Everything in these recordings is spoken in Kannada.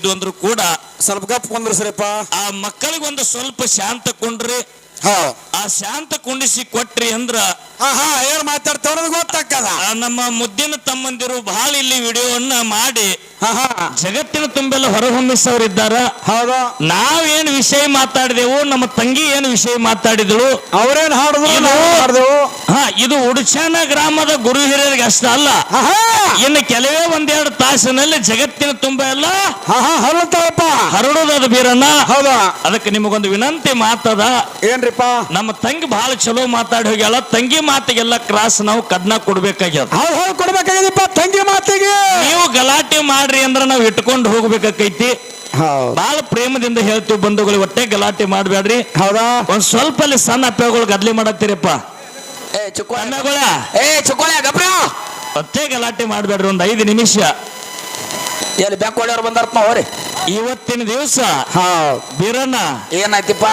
ಇದ್ದು ಅಂದ್ರು ಕೂಡ ಸ್ವಲ್ಪ ಗಪ್ ಕುಂದ್ರಸ್ರಿಪ್ಪ. ಆ ಮಕ್ಕಳಿಗೆ ಒಂದು ಸ್ವಲ್ಪ ಶಾಂತ ಕೊಂಡ್ರಿ. ಹಾ. ಆ ಶಾಂತ ಕುಂಡಿಸಿ ಕೊಟ್ರಿ ಅಂದ್ರ ಹಾ ಹಾ ಏನ್ ಮಾತಾಡ್ತಾವ್ರ ಗೊತ್ತಾಗ್ತದ. ಆ ನಮ್ಮ ಮುದ್ದಿನ ತಮ್ಮಂದಿರು ಬಹಳ ಇಲ್ಲಿ ವಿಡಿಯೋವನ್ನ ಮಾಡಿ ಜಗತ್ತಿನ ತುಂಬೆಲ್ಲ ಹೊರಹೊಮ್ಮಿಸವರಿದ್ದಾರ ಹೌದಾ. ನಾವೇನ್ ವಿಷಯ ಮಾತಾಡಿದೆವು ನಮ್ಮ ತಂಗಿ ಏನು ವಿಷಯ ಮಾತಾಡಿದಳು. ಅವ್ರೇನ್ ಹಾಡಿದ್ರು ಹಾ ಇದು ಉಡುಚಾನ ಗ್ರಾಮದ ಗುರು ಹಿರಿಯರಿಗೆ ಅಷ್ಟ ಅಲ್ಲ. ಇನ್ನು ಕೆಲವೇ ಒಂದೆರಡು ತಾಸಿನಲ್ಲಿ ಜಗತ್ತಿನ ತುಂಬ ಎಲ್ಲ ಹಾ ಹರಡೋದದ ಬೀರಣ್ಣ. ಹೌದಾ. ಅದಕ್ಕೆ ನಿಮಗೊಂದು ವಿನಂತಿ ಮಾತದ. ಏನ್ರಿಪ್ಪ? ನಮ್ಮ ತಂಗಿ ಬಹಳ ಚಲೋ ಮಾತಾಡಿ ಹೋಗ್ಯಾಳ. ತಂಗಿ ಮಾತಿಗೆಲ್ಲ ಕ್ರಾಸ್ ನಾವು ಕದ್ನ ಕೊಡ್ಬೇಕಾಗ್ಯದ. ಕೊಡ್ಬೇಕಾಗ್ಯದಪ್ಪ ತಂಗಿ ಮಾತಿಗೆ. ನೀವು ಗಲಾಟೆ ಮಾಡ್ರಿ ಅಂದ್ರೆ ನಾವು ಇಟ್ಕೊಂಡು ಹೋಗ್ಬೇಕಾಕೈತಿ. ಬಹಳ ಪ್ರೇಮದಿಂದ ಹೇಳ್ತೀವಿ ಬಂಧುಗಳು ಒಟ್ಟೆ ಗಲಾಟೆ ಮಾಡ್ಬೇಡ್ರಿ ಹೌದಾ? ಒಂದ್ ಸ್ವಲ್ಪ ಅಲ್ಲಿ ಸಣ್ಣ ಅಪ್ಪಗಳು ಗದ್ಲಿ ಮಾಡತ್ತೀರಪ್ಪ. ಒಟ್ಟೆ ಗಲಾಟೆ ಮಾಡ್ಬೇಡ್ರಿ ಒಂದ್ ಐದು ನಿಮಿಷ. ಎಲ್ಲಿ ಬ್ಯಾಂಕ್ ಒಳ್ಳೆಯವ್ರು ಬಂದಾರಪ್ಪ ಅವ್ರಿ? ಇವತ್ತಿನ ದಿವಸ ಹಾ ಬೀರಣ್ಣ ಏನಾಯ್ತಿಪ್ಪ?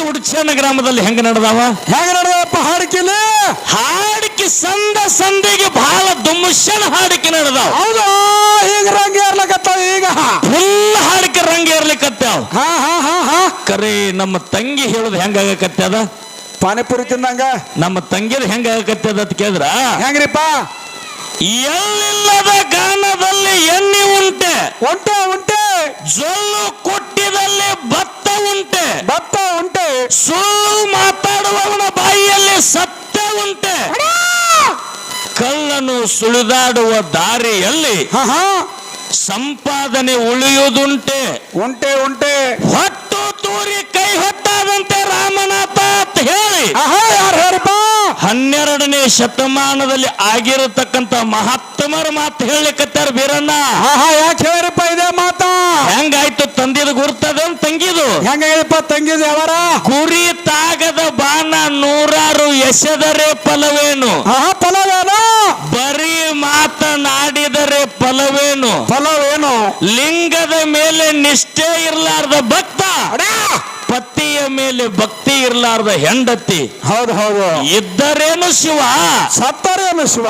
ಹಾಡಿಕೆ ಉಡುಚನ ಗ್ರಾಮದಲ್ಲಿ ಹೆಂಗ ನಡೆದವ? ಹೆಂಗ ನಡೆದಪ್ಪ ಹಾಡಿಕೆಲಿ? ಹಾಡಿಕೆ ಸಂದ ಸಂದಿಗೆ ಬಹಳ ದುಮ್ಮಶನ ಹಾಡಿಕೆ ನಡೆದವ. ಹೌದು? ಈಗ ರಂಗ ಏರ್ಲಕತ್ತಾವ ಈಗ? ಫುಲ್ ಹಾಡಿಕೆ ರಂಗ ಏರ್ಲಿಕ್ಕತ್ತಾವ ಹಾ ಹಾ ಹಾ ಹಾ. ಕರೆ ನಮ್ಮ ತಂಗಿ ಹೇಳುದು ಹೆಂಗಾಗಕತ್ತದ ಪಾನಿಪುರಿ ತಿಂದಂಗ? ನಮ್ಮ ತಂಗಿದ ಹೆಂಗಾಗಕತ್ತದ ಅಂತ ಕೇಳಿದ್ರ? ಹೆಂಗ್ರಿಪ್ಪ? ಎಲ್ಲಿಲ್ಲದ ಗಾನದಲ್ಲಿ ಎಣ್ಣೆ ಉಂಟೆ. ಉಂಟೆ ಉಂಟೆ. ಜೊಲ್ಲು ಕೊಟ್ಟಿದಲ್ಲಿ ಭತ್ತ ಉಂಟೆ. ಭತ್ತ ಉಂಟೆ. ಸುಳ್ಳು ಮಾತಾಡುವವನ ಬಾಯಿಯಲ್ಲಿ ಸತ್ಯ ಉಂಟೆ. ಕಲ್ಲನ್ನು ಸುಳಿದಾಡುವ ದಾರಿಯಲ್ಲಿ ಸಂಪಾದನೆ ಉಳಿಯುವುದುಂಟೆ. ಉಂಟೆ ಉಂಟೆ. ಹೊಟ್ಟು ತೂರಿ ಕೈ ಹೊತ್ತಾದಂತೆ ರಾಮನಾಥ ಹೇಳಿ ಹನ್ನೆರಡನೇ ಶತಮಾನದಲ್ಲಿ ಆಗಿರತಕ್ಕಂತ ಮಹಾತ್ಮರ ಮಾತು ಹೇಳಿಕತ್ತಾರ ಬೀರಣ್ಣ ಯಾಕೆ ಹೇಳ್ರಿಪ್ಪ ಇದೆ ಮಾತಾ? ಹೆಂಗಾಯ್ತು ತಂದಿದ ಗುರ್ತದ ತಂಗಿದು? ಹೆಂಗ ಹೇಳಪ್ಪ ತಂಗಿದ ಯಾವಾರ? ಗುರಿ ತಾಗದ ಬಾಣ ನೂರಾರು ಎಸೆದರೆ ಫಲವೇನು? ಫಲವೇನು? ಬರೀ ಮಾತನಾಡಿದರೆ ಫಲವೇನು? ಫಲವೇನು? ಲಿಂಗದ ಮೇಲೆ ನಿಷ್ಠೆ ಇರ್ಲಾರ್ದ ಭಕ್ತ! ಪತಿಯ ಮೇಲೆ ಭಕ್ತಿ ಇರಲಾರ್ದ ಹೆಂಡತಿ. ಹೌದು ಹೌದು. ಇದ್ದರೇನು ಶಿವ? ಸತ್ತರೇನು ಶಿವ?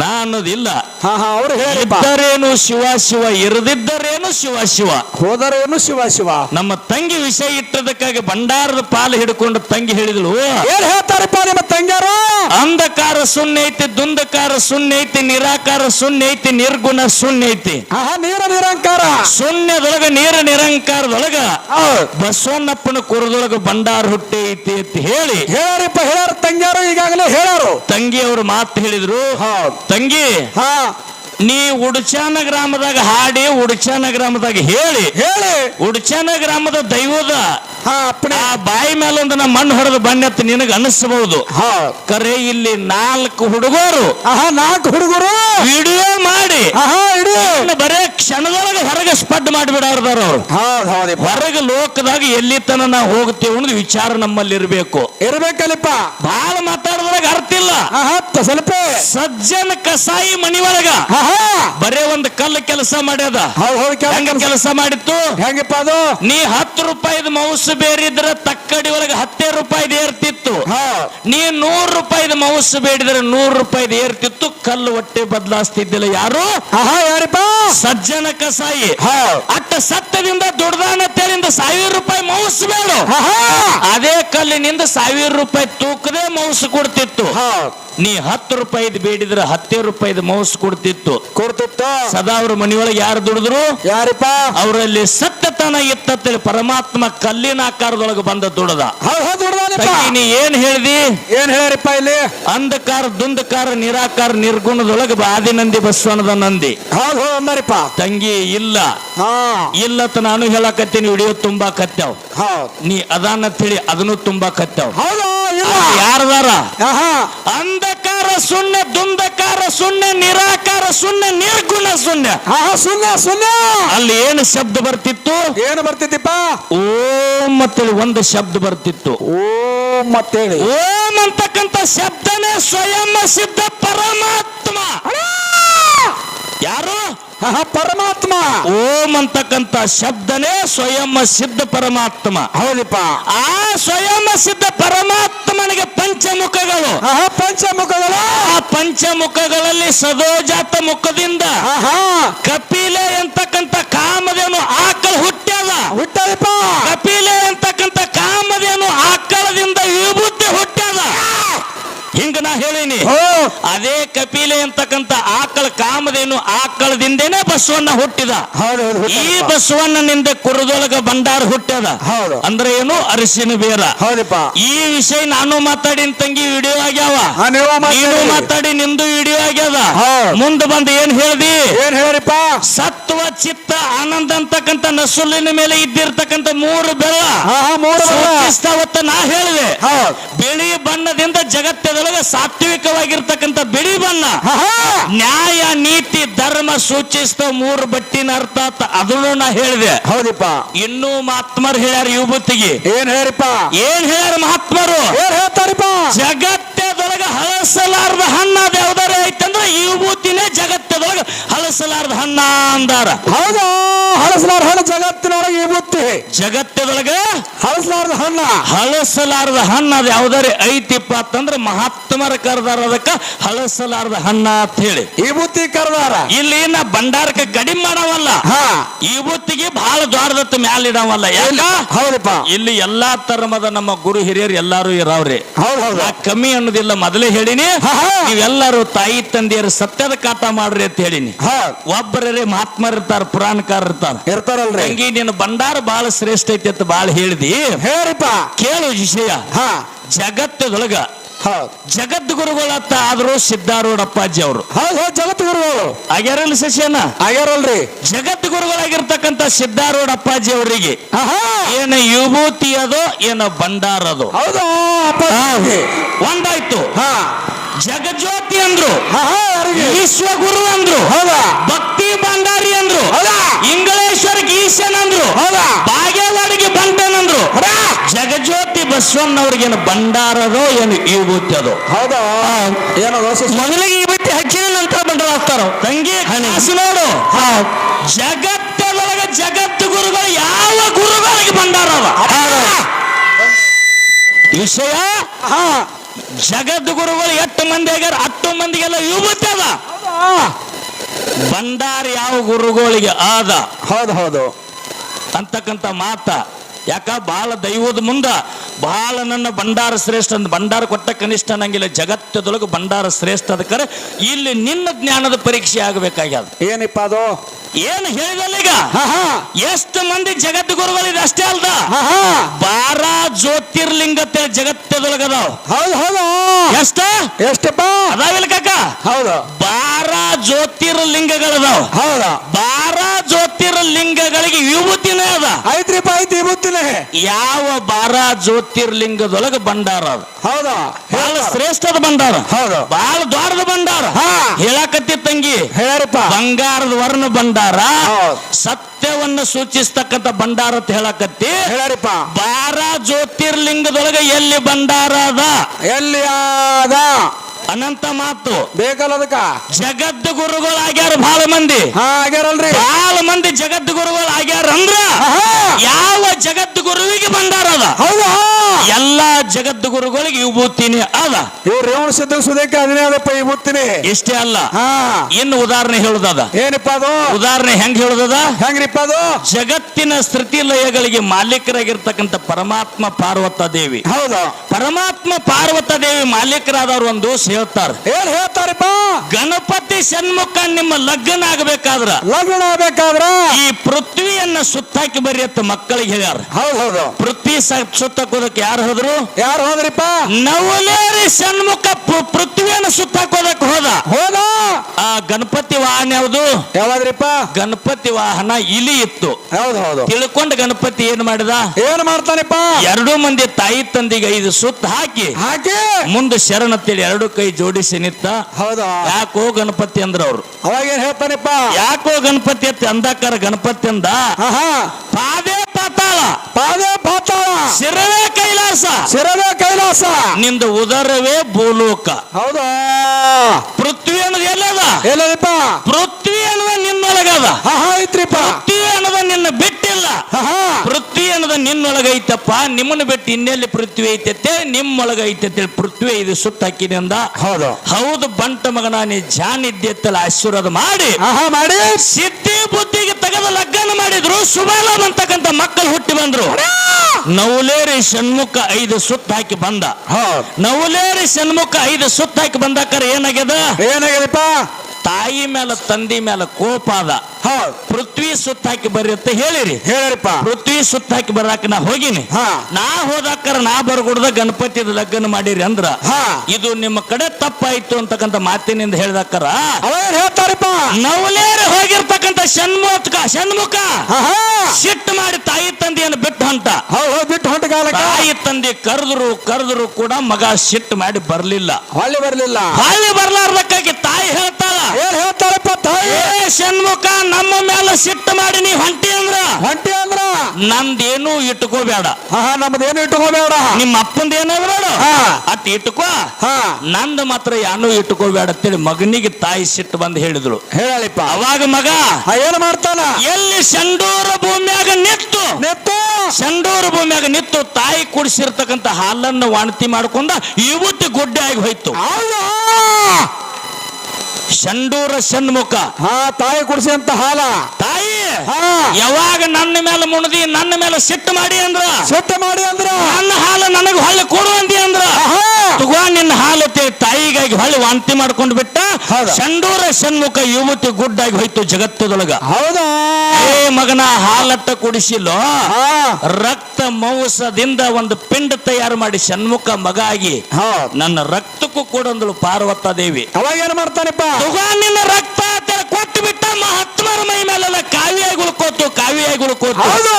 ನಾ ಅನ್ನೋದಿಲ್ಲ ಹಾ ಹಾ ಅವ್ರು ಹೇಳಿಪ್ಪ ಇದ್ದರೇನು ಶಿವ ಶಿವ ಇರದಿದ್ದರೇನು ಶಿವ ಶಿವ? ಹೋದರೇನು ಶಿವ ಶಿವ? ನಮ್ಮ ತಂಗಿ ವಿಷಯ ಇಟ್ಟದಕ್ಕಾಗಿ ಭಂಡಾರದ ಪಾಲು ಹಿಡ್ಕೊಂಡು ತಂಗಿ ಹೇಳಿದಳು. ಏನ್ ಹೇಳ್ತಾರಪ್ಪ ನಿಮ್ಮ ತಂಗ್ಯಾರು? ಅಂಧಕಾರ ಸುನ್ನೆ ಐತಿ ದುಂದಕಾರ ಸುನ್ನೆ ಐತಿ ನಿರಾಕಾರ ಸುನ್ನೆ ಐತಿ ನಿರ್ಗುಣ ಸುನ್ನೆ ಐತಿ. ಆಹಾ ನೀರ ನಿರಂಕಾರ. ಶೂನ್ಯದೊಳಗ ನೀರ ನಿರಂಕಾರದೊಳಗ. ಬಸವಣ್ಣಪ್ಪನ ಕುರದೊಳಗ ಭಂಡಾರ ಹುಟ್ಟಿ ಐತಿ ಅಂತ ಹೇಳಿ. ಹೇಳ್ರಿಪ್ಪ ಹೇಳ್ಯಾರ ತಂಗ್ಯಾರು ಈಗಾಗಲೇ ಹೇಳ್ಯಾರು ತಂಗಿ ಅವರು ಮಾತು ಹೇಳಿದ್ರು. ತಂಗಿ ಹಾ. ನೀ ಉಡ್ಚಾನ ಗ್ರಾಮದಾಗ ಹಾಡಿ ಉಡ್ಚಾನ ಗ್ರಾಮದಾಗ ಹೇಳಿ. ಹೇಳಿ. ಉಡ್ಚಾನ ಗ್ರಾಮದ ದೈವದ ಆ ಬಾಯಿ ಮೇಲೊಂದು ನಮ್ಮ ಮಣ್ಣು ಹೊಡೆದು ಬಣ್ಣೆತ್ತು ನಿನಗ ಅನಿಸಬಹುದು ಹೌದ್. ಕರೆ ಇಲ್ಲಿ ನಾಲ್ಕು ಹುಡುಗರು. ನಾಲ್ಕು ಹುಡುಗರು. ವಿಡಿಯೋ ಮಾಡಿ. ಬರೇ ಕ್ಷಣದೊಳಗೆ ಹೊರಗೆ ಸ್ಪಡ್ ಮಾಡಿಬಿಡಾರ್ದಾರ ಅವ್ರು. ಹೊರಗೆ ಲೋಕದಾಗ ಎಲ್ಲಿ ತನ ನಾವು ಹೋಗ್ತೇವೆ ಅನ್ನೋದು ವಿಚಾರ ನಮ್ಮಲ್ಲಿ ಇರಬೇಕು. ಇರಬೇಕಲ್ಲಪ್ಪ. ಬಹಳ ಮಾತಾಡೋದ್ರಾಗ ಅರ್ಥ ಇಲ್ಲ. ಸ್ವಲ್ಪ. ಸಜ್ಜನ ಕಸಾಯಿ ಮನಿ ಒಳಗ. ಬರೇ ಒಂದು ಕಲ್ಲು ಕೆಲಸ ಮಾಡ್ಯದ. ಕೆಲಸ ಮಾಡಿತ್ತು? ಹೆಂಗಪ್ಪ ಅದು? ನೀ ಹತ್ತು ರೂಪಾಯಿದ ಮೌಸ್ ಬೇರಿದ್ರ ತಕ್ಕಡಿ ಒಳಗೆ ಹತ್ತೇ ರೂಪಾಯಿದು ಏರ್ತಿತ್ತು. ಹಾ. ನೀ ನೂರು ರೂಪಾಯಿದ ಮೌಸ್ ಬೇಡಿದ್ರೆ ನೂರು ರೂಪಾಯಿದ ಏರ್ತಿತ್ತು ಕಲ್ಲು ಹೊಟ್ಟೆ ಬದಲಾಸ್ತಿದ್ದಿಲ್ಲ. ಯಾರು? ಯಾರಪ್ಪ? ಸಜ್ಜನ ಕಸಾಯಿ. ಅಟ್ಟ ಸತ್ತದಿಂದ ದುಡ್ದಾನತ್ತೇರಿಂದ ಸಾವಿರ ರೂಪಾಯಿ ಮೌಸ್ ಬೇಡ. ಅದೇ ಕಲ್ಲಿನಿಂದ ಸಾವಿರ ರೂಪಾಯಿ ತೂಕದೇ ಮೌಸ್ ಕೊಡ್ತಿತ್ತು. ನೀ ಹತ್ತು ರೂಪಾಯಿದ್ ಬೇಡಿದ್ರೆ ಹತ್ತೇ ರೂಪಾಯಿ ಮೌಸ್ ಕೊಡ್ತಿತ್ತು. ಕೊಡ್ತಿತ್ತು. ಸದಾ ಅವ್ರ ಮನೆಯೊಳಗೆ ಯಾರು ದುಡಿದ್ರು? ಯಾರಪ್ಪ? ಅವರಲ್ಲಿ ಸತ್ಯತನ ಇತ್ತಂತೇಳಿ ಪರಮಾತ್ಮ ಕಲ್ಲಿನ ಆಕಾರದೊಳಗೆ ಬಂದ ದುಡದ. ನೀ ಏನ್ ಹೇಳ್ದಿ? ಏನ್ ಹೇಳ್ಯಾರಿಪ್ಪ ಇಲ್ಲಿ? ಅಂಧಕಾರ ದುಂದಕಾರ ನಿರಾಕಾರ ನಿರ್ಗುಣದೊಳಗೆ ಬಸವನದ ನಂದಿ ಹೌದ್ ನಂದಿ ಅಂದಾರಿಪ್ಪ. ತಂಗಿ ಇಲ್ಲ. ಹಾ. ಇಲ್ಲತ್ತ ನಾನು ಹೇಳಕತ್ತೀನಿ ವಿಡಿಯೋ ತುಂಬಾ ಕತ್ತಾವ್ ನೀ ಅದಾನ ಹೇಳಿ ಅದನ್ನು ತುಂಬಾ ಕತ್ತಾವ್ ಹೌದು. ಯಾರದಾರ ಅಂಧಕಾರ ಶೂನ್ಯ ದುಂದಕಾರ ಶೂನ್ಯ ನಿರಾಕಾರ ಶೂನ್ಯ ನಿರ್ಗುಣ ಶೂನ್ಯ ಆಹಾ ಶೂನ್ಯ ಶೂನ್ಯ ಅಲ್ಲಿ ಏನು ಶಬ್ದ ಬರ್ತಿತ್ತು? ಏನು ಬರ್ತಿತ್ತಿಪ್ಪ? ಓಂ ಅಂತೇಳಿ ಒಂದು ಶಬ್ದ ಬರ್ತಿತ್ತು. ಓಂ ಮತ್ತೇಳಿ ಓಂ ಅಂತಕ್ಕಂತ ಶಬ್ದನೇ ಸ್ವಯಂ ಸಿದ್ಧ ಪರಮಾತ್ಮ. ಯಾರು? ಪರಮಾತ್ಮ. ಅಂತಕ್ಕಂಥ ಶಬ್ದನೇ ಸ್ವಯಂ ಸಿದ್ಧ ಪರಮಾತ್ಮ. ಹೌದಪ್ಪ. ಆ ಸ್ವಯಂ ಸಿದ್ಧ ಪರಮಾತ್ಮನಿಗೆ ಪಂಚಮುಖಗಳು. ಪಂಚಮುಖಗಳು. ಆ ಪಂಚಮುಖಗಳಲ್ಲಿ ಸದೋಜಾತ ಮುಖದಿಂದ ಕಪಿಲೆ ಅಂತಕ್ಕಂಥ ಕಾಮದೇನು ಆಕಳ ಹುಟ್ಟಲ್ಲ ಹುಟ್ಟದಪ್ಪ ಕಪಿಲೆ ಅಂತಕ್ಕಂಥ ಕಾಮದೇನು ಆಕಳದಿಂದ ವಿಭೂತಿ ಹುಟ್ಟಲ್ಲ ಎಂತಕ್ಕಂಥ ಅದೇ ಕಪಿಲೆ ಅಂತಕ್ಕಂತ ಆಕಳ ಕಾಮದೇನು ಆಕಳದಿಂದೇನೆ ಬಸವಣ್ಣ ಹುಟ್ಟಿದ. ಈ ಬಸವಣ್ಣ ಬಸವಣ್ಣನಿಂದ ಕುರುದೊಳಗ ಬಂಡಾರ ಹುಟ್ಟ್ಯದ. ಹೌದು. ಅಂದ್ರೆ ಏನು? ಅರಿಸಿನ ಬೇರ. ಹೌದಪ್ಪ. ಈ ವಿಷಯ ನಾನು ಮಾತಾಡಿನ ತಂಗಿ ವಿಡಿಯೋ ಆಗ್ಯಾವ. ನೀನು ಮಾತಾಡಿ. ನಿಂದು ವಿಡಿಯೋ ಆಗ್ಯದ. ಮುಂದ ಬಂದು ಏನ್ ಹೇಳ್ದಿ? ಏನ್ ಹೇಳಿಪ್ಪ ಸತ್ವ ಚಿತ್ತ ಆನಂದ ಅಂತಕ್ಕಂತ ನಸುಲಿನ ಮೇಲೆ ಇದ್ದಿರ್ತಕ್ಕಂತ ಮೂರು ಬೆಲ್ಲ ನಾ ಹೇಳಿದೆ. ಬಿಳಿ ಬಣ್ಣದಿಂದ ಜಗತ್ತದೊಳಗೆ ಸಾತ್ವಿಕವಾಗಿರ್ತಕ್ಕಂಥ ಬಿಳಿ ಬಣ್ಣ. ನ್ಯಾಯ ನೀತಿ ಧರ್ಮ ಸೂಚಿಸಿದ ಮೂರು ಬಟ್ಟಿನ ಅರ್ಥ ಅದನ್ನು ನಾ ಹೇಳಿದೆ. ಹೌದಪ್ಪ. ಇನ್ನೂ ಮಹಾತ್ಮರು ಹೇಳ್ಯಾರ ಯುವತಿಗೆ ಏನ್ ಹೇಳ್ರಿಪ್ಪ? ಏನ್ ಹೇಳ್ಯಾರ ಮಹಾತ್ಮರು? ಏನ್ ಹೇಳ್ತಾರಪ್ಪ? ಜಗತ್ತದೊಳಗ ಹಳಸಲಾರದ ಹಣ್ಣ ಯಾವ್ದಾರ ಐತಂದ್ರ ಈ ವಿಭೂತಿನೇ ಜಗತ್ತದೊಳಗೆ ಹಲಸಲಾರದ ಹಣ್ಣ ಅಂದಾರ. ಹೌದು? ಹಳಸಲಾರ ಹಣ್ಣು ಜಗತ್ತಿನೊಳಗೆ ಈ ಬುತ್ತಿ ಜಗತ್ತದೊಳಗ ಹಳಸಲಾರದ ಹಣ್ಣ. ಹಳಸಲಾರದ ಹಣ್ಣ ಅದ ಯಾವ್ದಾರ ಐತಿಪ್ಪ ಅಂತಂದ್ರ ಮಹಾತ್ಮರ ಕರ್ದಾರ ಅದಕ್ಕ ಹಳಸಲಾರ್ದ ಹಣ್ಣ ಅಂತ ಹೇಳಿ. ಈ ಬುತ್ತಿ ಕರ್ದಾರ. ಇಲ್ಲಿ ನಾ ಭಂಡಾರಕ್ಕೆ ಕಡಿಮೆ ಮಾಡವಲ್ಲ. ಹಾ. ಈ ಬುತ್ತಿಗೆ ಬಹಳ ದ್ವಾರದತ್ತ ಮ್ಯಾಲ ಇಡವಲ್ಲ. ಯಾಕ? ಹೌದಪ್ಪ. ಇಲ್ಲಿ ಎಲ್ಲಾ ಧರ್ಮದ ನಮ್ಮ ಗುರು ಹಿರಿಯರು ಎಲ್ಲಾರು ಇರಾವ್ರಿ. ಕಮ್ಮಿ ಅನ್ನೋದಿಲ್ಲ ಮೊದಲೇ ಹೇಳಿನಿ. ನೀವೆಲ್ಲರೂ ತಾಯಿ ತಂದೆಯರು ಸತ್ಯದ ಕಾಟ ಮಾಡ್ರಿ ಅಂತ ಹೇಳಿನಿ. ಹಾ. ಒಬ್ಬರೇ ಮಹಾತ್ಮರ್ ಇರ್ತಾರ ಪುರಾಣಕಾರ ಇರ್ತಾರ. ಇರ್ತಾರಲ್ರಿ. ಹಂಗಿ ನಿನ್ನ ಭಂಡಾರ ಬಾಳ ಶ್ರೇಷ್ಠ ಐತಿ ಅಂತ ಬಾಳ ಹೇಳಿದಿ. ಹೇಳಿಪ್ಪ. ಕೇಳು ವಿಷಯ. ಹಾ. ಜಗತ್ತದೊಳಗ ಜಗದ್ ಜಗದ್ಗುರುಗಳತ್ತ ಆದ್ರು ಸಿದ್ಧಾರೂಢ ಅಪ್ಪಾಜಿ ಅವರು. ಹೌದ್ ಜಗದ್ಗುರುಗಳು ಆಗ್ಯಾರಲ್ಲ ಶಶಿಯನ್ನ ಆಗ್ಯಾರಲ್ರಿ ಜಗದ್ಗುರುಗಳಾಗಿರ್ತಕ್ಕಂಥ ಸಿದ್ಧಾರೂಢ ಅಪ್ಪಾಜಿ ಅವರಿಗೆ. ಏನ ವಿಭೂತಿ ಅದೋ ಏನ ಭಂಡಾರ ಅದು. ಹೌದು ಒಂದಾಯ್ತು. ಹಾ. ಜಗಜ್ಯೋತಿ ಅಂದ್ರು ವಿಶ್ವಗುರು ಅಂದ್ರು ಹೌದಾ? ಭಕ್ತಿ ಭಂಡಾರಿ ಅಂದ್ರು ಹೌದಾ? ಇಂಗಳೇಶ್ವರ ಗೀಶನ್ ಅಂದ್ರು ಹೌದಾ? ಬಾಗೇವಾಡಿಗೆ ಬಂಟನ್ ಅಂದ್ರು. ಜಗಜ್ಯೋತಿ ಬಸವಣ್ಣವ್ರಿಗೇನು ಭಂಡಾರದೋ ಏನು ಈ ಅದು? ಹೌದಾ? ಏನೋ ಮೊದಲಿಗೆ ಈ ಬುತ್ತಿ ಹಚ್ಚಿದ ನಂತರ ಬಂಡಾರ ಹಾಕ್ತಾರ ತಂಗಿ ನೋಡು. ಜಗತ್ತದೊಳಗೆ ಜಗತ್ತು ಗುರುಗಳು ಯಾವ ಗುರುಗಳಿಗೆ ಭಂಡಾರ ವಿಷಯ? ಹಾ ಜಗದ್ ಗುರುಗಳು ಎಷ್ಟು ಮಂದಿ ಆಗ್ಯಾರ? ಹತ್ತು ಮಂದಿಗೆಲ್ಲ ಅದ. ಭಂಡಾರ ಯಾವ ಗುರುಗಳಿಗೆ ಆದ? ಹೌದು ಹೌದು. ಅಂತಕ್ಕಂಥ ಮಾತ. ಯಾಕ? ಬಾಳ ದೈವದ ಮುಂದ ಬಾಳ ನನ್ನ ಭಂಡಾರ ಶ್ರೇಷ್ಠ ಅಂತ ಭಂಡಾರ ಕೊಟ್ಟ ಕನಿಷ್ಠ ನಂಗಿಲ್ಲ ಜಗತ್ತದೊಳಗೆ ಭಂಡಾರ ಶ್ರೇಷ್ಠ ಅದಕ್ಕೆ ಇಲ್ಲಿ ನಿನ್ನ ಜ್ಞಾನದ ಪರೀಕ್ಷೆ ಆಗಬೇಕಾಗ್ಯದ. ಏನಿಪ್ಪ ಅದು? ಏನು ಹೇಳಿದಲ್ಲ ಈಗ? ಎಷ್ಟು ಮಂದಿ ಜಗತ್ ಗುರುಗಳಿದೆ ಅಷ್ಟೇ ಅಲ್ದ? ಬಾರ ಜ್ಯೋತಿರ್ಲಿಂಗ ಅಂತೇಳಿ ಜಗತ್ತದೊಳಗದಾವ್ ಹೌದು ಹೌದು. ಎಷ್ಟ? ಎಷ್ಟಪ್ಪ? ಅದಾವಿಲ್ಲ ಕಾಕ? ಹೌದು. ಬಾರ ಜ್ಯೋತಿರ್ಲಿಂಗಗಳದಾವ ಹೌದಾ. ಬಾರ ಜ್ಯೋತಿರ್ಲಿಂಗಗಳಿಗೆ ವಿಭೂತಿನೇ ಅದ. ಐತ್ರಿಪ್ಪ ಐತಿ ಬುತ್ತಿನೇ ಯಾವ ಬಾರ ಜ್ಯೋತಿರ್ಲಿಂಗದೊಳಗ ಭಂಡಾರ ಅದ. ಹೌದಾ? ಬಹಳ ಶ್ರೇಷ್ಠದ ಭಂಡಾರ ಹೌದು. ಬಹಳ ದೊಡ್ಡದ ಭಂಡಾರ ಹಾ. ಹೇಳಕತ್ತಿ ತಂಗಿ. ಹೇಳಪ್ಪ ಬಂಗಾರದ ವರ್ಣ ಭಂಡಾರ ಸತ್ಯವನ್ನು ಸೂಚಿಸ್ತಕ್ಕಂಥ ಭಂಡಾರ ಅಂತ ಹೇಳಕತ್ತಿ. ಹೇಳಪ್ಪ ಬಾರ ಜ್ಯೋತಿರ್ಲಿಂಗದೊಳಗ ಎಲ್ಲಿ ಭಂಡಾರ ಅದ? ಎಲ್ಲಿ ಆದ ಅನಂತ ಮಾತು. ಬೇಕಲ್ಲ ಅದಕ್ಕ ಜಗದ್ ಗುರುಗಳಾಗ್ಯಾರ ಬಹಳ ಮಂದಿ. ಹಾ ಆಗ್ಯಾರಲ್ರಿ. ಬಹಳ ಮಂದಿ ಜಗದ್ ಗುರುಗಳು ಆಗ್ಯಾರ ಅಂದ್ರ. ಯಾವ ಜಗದ್ ಗುರುವಿಗೆ ಬಂದಾರ ಅದ? ಹೌದಾ ಎಲ್ಲಾ ಜಗದ್ ಗುರುಗಳಿಗೆ ವಿಭೂತಿನಿ ಅದ. ಇವ್ರು ರೇವಣ ಸಿದ್ಧ ಸುದೇಕ ಅದಪ್ಪ ಬುತ್ತಿನಿ ಇಷ್ಟೇ ಅಲ್ಲ. ಇನ್ನು ಉದಾಹರಣೆ ಹೇಳುದದ? ಏನಪ್ಪ ಅದು? ಉದಾಹರಣೆ ಹೆಂಗ್ ಹೇಳುದದ? ಹೆಂಗ್ರಿಪ್ಪ ಅದು? ಜಗತ್ತಿನ ಸ್ಥಿತಿ ಲಯಗಳಿಗೆ ಮಾಲೀಕರಾಗಿರ್ತಕ್ಕಂಥ ಪರಮಾತ್ಮ ಪಾರ್ವತ ದೇವಿ. ಹೌದು. ಪರಮಾತ್ಮ ಪಾರ್ವತ ದೇವಿ ಮಾಲೀಕರಾದವ್ರು ಒಂದು ದಿವಸ ಹೇಳ್ತಾರ. ಏನ್ ಹೇಳ್ತಾರಪ್ಪ? ಗಣಪತಿ ಷಣ್ಮುಖ ನಿಮ್ಮ ಲಗ್ನ ಆಗ್ಬೇಕಾದ್ರ ಲಗ್ನ ಆಗ್ಬೇಕಾದ್ರ? ಈ ಪೃಥ್ವಿಯನ್ನ ಸುತ್ತಾಕಿ ಬರ್ರಿ ಅಂತ ಮಕ್ಕಳಿಗೆ ಹೇಳ್ಯಾರ. ಹೌದು ಹೌದು. ಪೃಥ್ವಿ ಸುತ್ತಾಕೋದಕ್ಕೆ ಯಾರು ಹೋದ್ರು? ಯಾರು ಹೋದ್ರಿಪ್ಪ? ನವಲೇರಿ ಷಣ್ಮುಖ ಪೃಥ್ವಿಯನ್ನ ಸುತ್ತಾಕೋದಕ್ ಸುತ್ತಾಕೋದಕ್ಕೆ ಹೋದ. ಹೋದ? ಆ ಗಣಪತಿ ವಾಹನ ಯಾವುದು? ಯಾವ್ದ್ರಿಪ್ಪ? ಗಣಪತಿ ವಾಹನ ಇಲಿ ಇತ್ತು. ಹೌದು ಹೌದು. ತಿಳ್ಕೊಂಡ ಗಣಪತಿ ಏನ್ ಮಾಡಿದ? ಏನ್ ಮಾಡ್ತಾನಪ್ಪ? ಎರಡು ಮಂದಿ ತಾಯಿ ತಂದಿಗೆ ಐದು ಸುತ್ತ ಹಾಕಿ. ಹಾಕಿ? ಮುಂದೆ ಶರಣ ತಿಳಿ ಎರಡು ಕೈ ಜೋಡಿಸಿ ನಿತ್ತ ಹೌದು? ಯಾಕೋ ಗಣಪತಿ ಅಂದ್ರ ಅವ್ರು. ಅವಾಗ ಏನ್ ಹೇಳ್ತಾನಪ್ಪ? ಯಾಕೋ ಗಣಪತಿ ಅಂತ ಅಂದಾಕಾರ ಗಣಪತಿ ಅಂದ. ಪಾದೇ ಪಾತಾಳ. ಪಾದೇ ಪಾತಾಳ. ಶಿರವೇ ಕೈಲಾಸ. ಶಿರವೇ ಕೈಲಾಸ. ನಿಂದ ಉದರವೇ ಭೂಲೋಕ. ಹೌದಾ? ಪೃಥ್ವಿ ಅನ್ನೋದು ಎಲ್ಲದ? ಎಲ್ಲದಪ್ಪ? ಪೃಥ್ವಿ ಅನ್ನೋದ ನಿನ್ನೊಳಗದ. ಐತ್ರಿಪ್ಪ. ಪೃಥ್ವಿ ಅನ್ನದ ನಿನ್ನ ಬಿಟ್ಟಿಲ್ಲ. ಪೃಥ್ವಿ ಅನ್ನೋದ ನಿನ್ನೊಳಗೈತಪ್ಪ ನಿಮ್ಮನ್ನ ಬಿಟ್ಟು ಇನ್ನೆಲ್ಲಿ ಪೃಥ್ವಿ ಐತೆ ನಿಮ್ಮೊಳಗ ಐತೆ ಪೃಥ್ವಿ ಇದು ಹಾಕಿದೆ ಅಂದ ಹೌದು. ಹೌದು ಬಂಟ ಮಗನ ನೀ ಜಾನಿದ್ಯತ್ತಲ್ಲ ಆಶೀರ್ವಾದ ಮಾಡಿ. ಮಾಡಿ. ಸಿದ್ಧಿ ಬುದ್ಧಿಗೆ ತೆಗೆದ ಲಗ್ನ ಮಾಡಿದ್ರು ಸುಬಾಲ ಅಂತಕ್ಕಂಥ ಮಕ್ಕಳು ಹುಟ್ಟಿ ಬಂದ್ರು. ನವಲೇರಿ ಷಣ್ಮುಖ. ಐದು ಸುತ್ತ ಹಾಕಿ ಬಂದ. ಹೌದ್. ನವಲೇರಿ ಷಣ್ಮುಖ ಐದು ಸುತ್ತ ಹಾಕಿ ಬಂದಾಕರ ಏನಾಗ್ಯದ? ಏನಾಗ್ಯದಪ್ಪ? ತಾಯಿ ಮೇಲೆ ತಂದಿ ಮೇಲೆ ಕೋಪ ಅದ ಪೃಥ್ವಿ ಸುತ್ತ ಹಾಕಿ ಬರ್ರಿ ಅಂತ ಹೇಳಿರಿ. ಹೇಳಿರಿಪ್ಪ. ಪೃಥ್ವಿ ಸುತ್ತ ಹಾಕಿ ಬರಾಕ ನಾ ಹೋಗಿನಿ. ಹಾ. ನಾ ಹೋದಾಕರ ನಾ ಬರ್ಗುಡ್ದ ಗಣಪತಿದ ಲಗ್ನ ಮಾಡಿರಿ ಅಂದ್ರ ಹಾ. ಇದು ನಿಮ್ಮ ಕಡೆ ತಪ್ಪಾಯ್ತು ಅಂತಕ್ಕಂಥ ಮಾತಿನಿಂದ ಹೇಳ್ದಾಕರ ಹೇಳ್ತಾರಪ್ಪ? ನವಲೇರಿ ಹೋಗಿರ್ತಕ್ಕಂಥ ಷಣ್ಮುಖ ಷಣ್ಮುಖ. ಸಿಟ್ಟು ಮಾಡಿ ತಾಯಿ ತಂದೆಯನ್ನು ಬಿಟ್ಟು ಹೊಂಟ. ಬಿಟ್ಟು ಹೊಂಟ ತಾಯಿ ತಂದೆ ಕರೆದ್ರು ಕರೆದ್ರು ಕೂಡ ಮಗ ಸಿಟ್ಟು ಮಾಡಿ ಬರ್ಲಿಲ್ಲ. ಹೊಳ್ಳಿ ಬರ್ಲಿಲ್ಲ. ಹೊಳ್ಳಿ ಬರ್ಲಾರ್ದಕ್ಕಾಗಿ ತಾಯಿ ಏನ್ ಹೇಳ್ತಾರಪ್ಪ ತಾಯಿ? ಏ ಷಣ್ಮುಖ ನಮ್ಮ ಮೇಲೆ ಸಿಟ್ಟು ಮಾಡಿ ನೀ ಹೊಂಟಿ ಅಂದ್ರ? ಹೊಂಟಿ ಅಂದ್ರ? ನಂದೇನು ಇಟ್ಕೋಬೇಡ. ಹಾ ನಮ್ದೇನು ಇಟ್ಕೋಬೇಡ. ನಿಮ್ಮ ಅಪ್ಪಂದ ಏನಾದ್ರು ಹಾ. ಅಟ್ ಇಟ್ಕೋ. ಹಾ. ನಂದ ಮಾತ್ರ ಯಾನು ಇಟ್ಕೋಬೇಡ ಅಂತೇಳಿ ಮಗನಿಗೆ ತಾಯಿ ಸಿಟ್ಟು ಬಂದು ಹೇಳಿದ್ರು. ಹೇಳಲಿಪ್ಪ. ಅವಾಗ ಮಗ ಆ, ಏನ್ ಮಾಡ್ತಾನ? ಎಲ್ಲಿ ಸಂಡೂರ ಭೂಮಿಯಾಗ ನಿತ್ತು ನಿತ್ತು ಸಂಡೂರ ಭೂಮಿಯಾಗ ನಿತ್ತು ತಾಯಿ ಕುಡಿಸಿರ್ತಕ್ಕಂತ ಹಾಲನ್ನು ವಾಂತಿ ಮಾಡ್ಕೊಂಡ ಇವತ್ತು ಗುಡ್ಡೆ ಆಗಿ ಹೋಯ್ತು. ಹೌದಾ? ಸಂಡೂರ ಷಣ್ಮುಖ. ಹಾ ತಾಯಿ ಕುಡಿಸಿ ಅಂತ ಹಾಲ. ತಾಯಿ ಯಾವಾಗ ನನ್ನ ಮೇಲೆ ಮುಣದಿ ನನ್ನ ಮೇಲೆ ಸಿಟ್ಟು ಮಾಡಿ ಅಂದ್ರ? ಸಿಟ್ಟು ಮಾಡಿ ಅಂದ್ರ? ನನ್ನ ಹಾಲು ನನಗೆ ಹೊಳ್ಳಿ ಕೊಡು ಅಂದಿ ಅಂದ್ರ? ತುಗೋ ನಿನ್ನ ಹಾಲು ತಾಯಿಗಾಗಿ ಹೊಳ್ಳಿ ವಾಂತಿ ಮಾಡ್ಕೊಂಡು ಬಿಟ್ಟ ಷಂಡೂರ ಷಣ್ಮುಖ ಯುವತಿ ಗುಡ್ಡಾಗಿ ಹೋಯ್ತು ಜಗತ್ತದೊಳಗ. ಹೌದಾ? ಏ ಮಗನ ಹಾಲಟ್ಟ ಕುಡಿಸಿಲ್ಲೋ ಹಾ. ರಕ್ತ ಮೌಸದಿಂದ ಒಂದು ಪಿಂಡ ತಯಾರು ಮಾಡಿ ಷಣ್ಮುಖ ಮಗ ಆಗಿ ನನ್ನ ರಕ್ತಕ್ಕೂ ಕೂಡ ಅಂದಳು ಪಾರ್ವತ ದೇವಿ ಅವಾಗ ಏನ್ ಮಾಡ್ತಾನಪ್ಪ? ತಗೋ ನಿನ್ನ ರಕ್ತ ಕೊಟ್ಟು ಬಿಟ್ಟ ಮಹಾತ್ಮರ ಮೈ ಮೇಲೆಲ್ಲ ಕಾವಿಯಾಗಿ ಉಳ್ಕೋತು ಕಾವಿಯಾಗಿ ಉಳ್ಕೋತು ಹೋಗಿ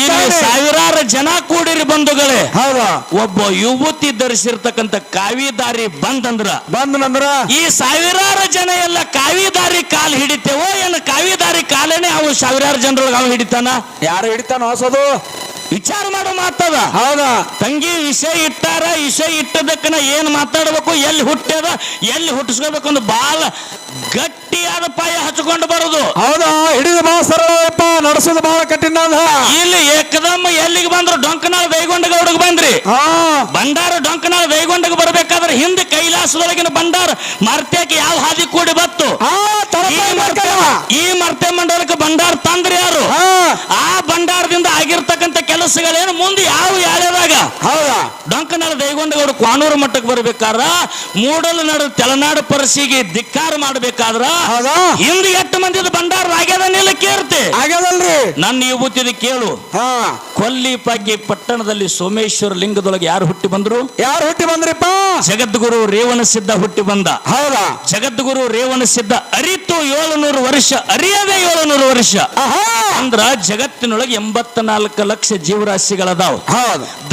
ಇಲ್ಲಿ ಸಾವಿರಾರು ಜನ ಕೂಡಿರಿ ಬಂಧುಗಳೇ. ಹೌದಾ. ಒಬ್ಬ ಯುವತಿ ಧರಿಸಿರ್ತಕ್ಕಂಥ ಕಾವಿದಾರಿ ಬಂದಂದ್ರ ಬಂದನಂದ್ರ ಈ ಸಾವಿರಾರು ಜನ ಎಲ್ಲ ಕಾವಿದಾರಿ ಕಾಲ್ ಹಿಡಿತೇವೋ ಏನು ಕಾವಿದಾರಿ ಕಾಲೇನೆ ಅವು ಸಾವಿರಾರು ಜನರೊಳಗೆ ಅವ ಹಿಡಿತಾನ? ಯಾರು ಹಿಡಿತಾನ ಹೊಸದು? ವಿಚಾರ ಮಾಡೋ ಮಾತದ. ಹೌದಾ. ತಂಗಿ ವಿಷಯ ಇಟ್ಟಾರ ವಿಷಯ ಇಟ್ಟದಕ್ಕನ ಏನ್ ಮಾತಾಡ್ಬೇಕು ಎಲ್ಲಿ ಹುಟ್ಟ್ಯದ ಎಲ್ಲಿ ಹುಟ್ಟಿಸ್ಕೋಬೇಕು ಒಂದು ಬಾಳ ಗಟ್ಟಿಯಾದ ಪಾಯ ಹಚ್ಕೊಂಡು ಬರುದು. ಹೌದಾ? ಹಿಡಿದು ಬಹಳ ಸರಳಪ್ಪ ನಡೆಸೋದು ಬಹಳ ಕಠಿಣ ಇಲ್ಲಿ ಏಕದಮ್ ಎಲ್ಲಿಗೆ ಬಂದ್ರು? ಡೊಂಕನಾಳ ದೈಗೊಂಡ ಗೌಡಗ್ ಬಂದ್ರಿ ಬಂಡಾರ ಡೊಂಕನಾಳ ದೈಗೊಂಡಗೆ ಬರ್ಬೇಕಾದ್ರೆ ಹಿಂದೆ ಕೈಲಾಸದೊಳಗಿನ ಬಂಡಾರ ಮರ್ತ್ಯಕ್ಕೆ ಯಾವ ಹಾದಿ ಕೂಡಿ ಬತ್ತು? ಈ ಮರ್ತೆ ಮರ್ತ್ಯ ಮಂಡಲಕ್ಕೆ ಬಂಡಾರ ತಂದ್ರಿ ಯಾರು? ಆ ಬಂಡಾರದಿಂದ ಆಗಿರ್ತಕ್ಕಂಥ ಕೆಲಸಗಳೇನು ಮುಂದೆ ಯಾವ ಯಾಳ್ಯದಾಗ? ಹೌದಾ? ಡೊಂಕನಾಳ ದೈಗೊಂಡಗೌಡ ಕ್ವಾನೂರು ಮಟ್ಟಕ್ಕೆ ಬರ್ಬೇಕಾರ ಮೂಡಲು ನಡು ತೆಲನಾಡು ಪರಸಿಗೆ ಧಿಕ್ಕಾರ ಮಾಡ್ಬೇಕಾದ್ರ ಹೌದಾ? ಹಿಂದೆ ಎಷ್ಟು ಮಂದಿದ ಭಂಡಾರ ಆಗ್ಯದ ನಿಲ್ಲ ಕೇರ್ತಿ. ಆಗ್ಯದಲ್ರಿ. ನನ್ನ ಯುವತಿದ ಕೇಳು. ಹಾ. ಕೊಲ್ಲಿಪಾಗಿ ಪಟ್ಟಣದಲ್ಲಿ ಸೋಮೇಶ್ವರ ಲಿಂಗದೊಳಗೆ ಯಾರು ಹುಟ್ಟಿ ಬಂದ್ರು? ಯಾರು ಹುಟ್ಟಿ ಬಂದ್ರಿಪ್ಪ? ಜಗದ್ಗುರು ರೇವಣ ಸಿದ್ಧ ಹುಟ್ಟಿ ಬಂದ. ಹೌದಾ? ಜಗದ್ಗುರು ರೇವಣ ಸಿದ್ಧ ಅರಿತು ಏಳುನೂರು ವರ್ಷ ಅರಿಯದೆ ಏಳುನೂರು ವರ್ಷ. ಅಂದ್ರ ಜಗತ್ತಿನೊಳಗೆ ಎಂಬತ್ತ ನಾಲ್ಕು ಲಕ್ಷ ಜೀವರಾಶಿಗಳದಾವ್. ಹೌದು.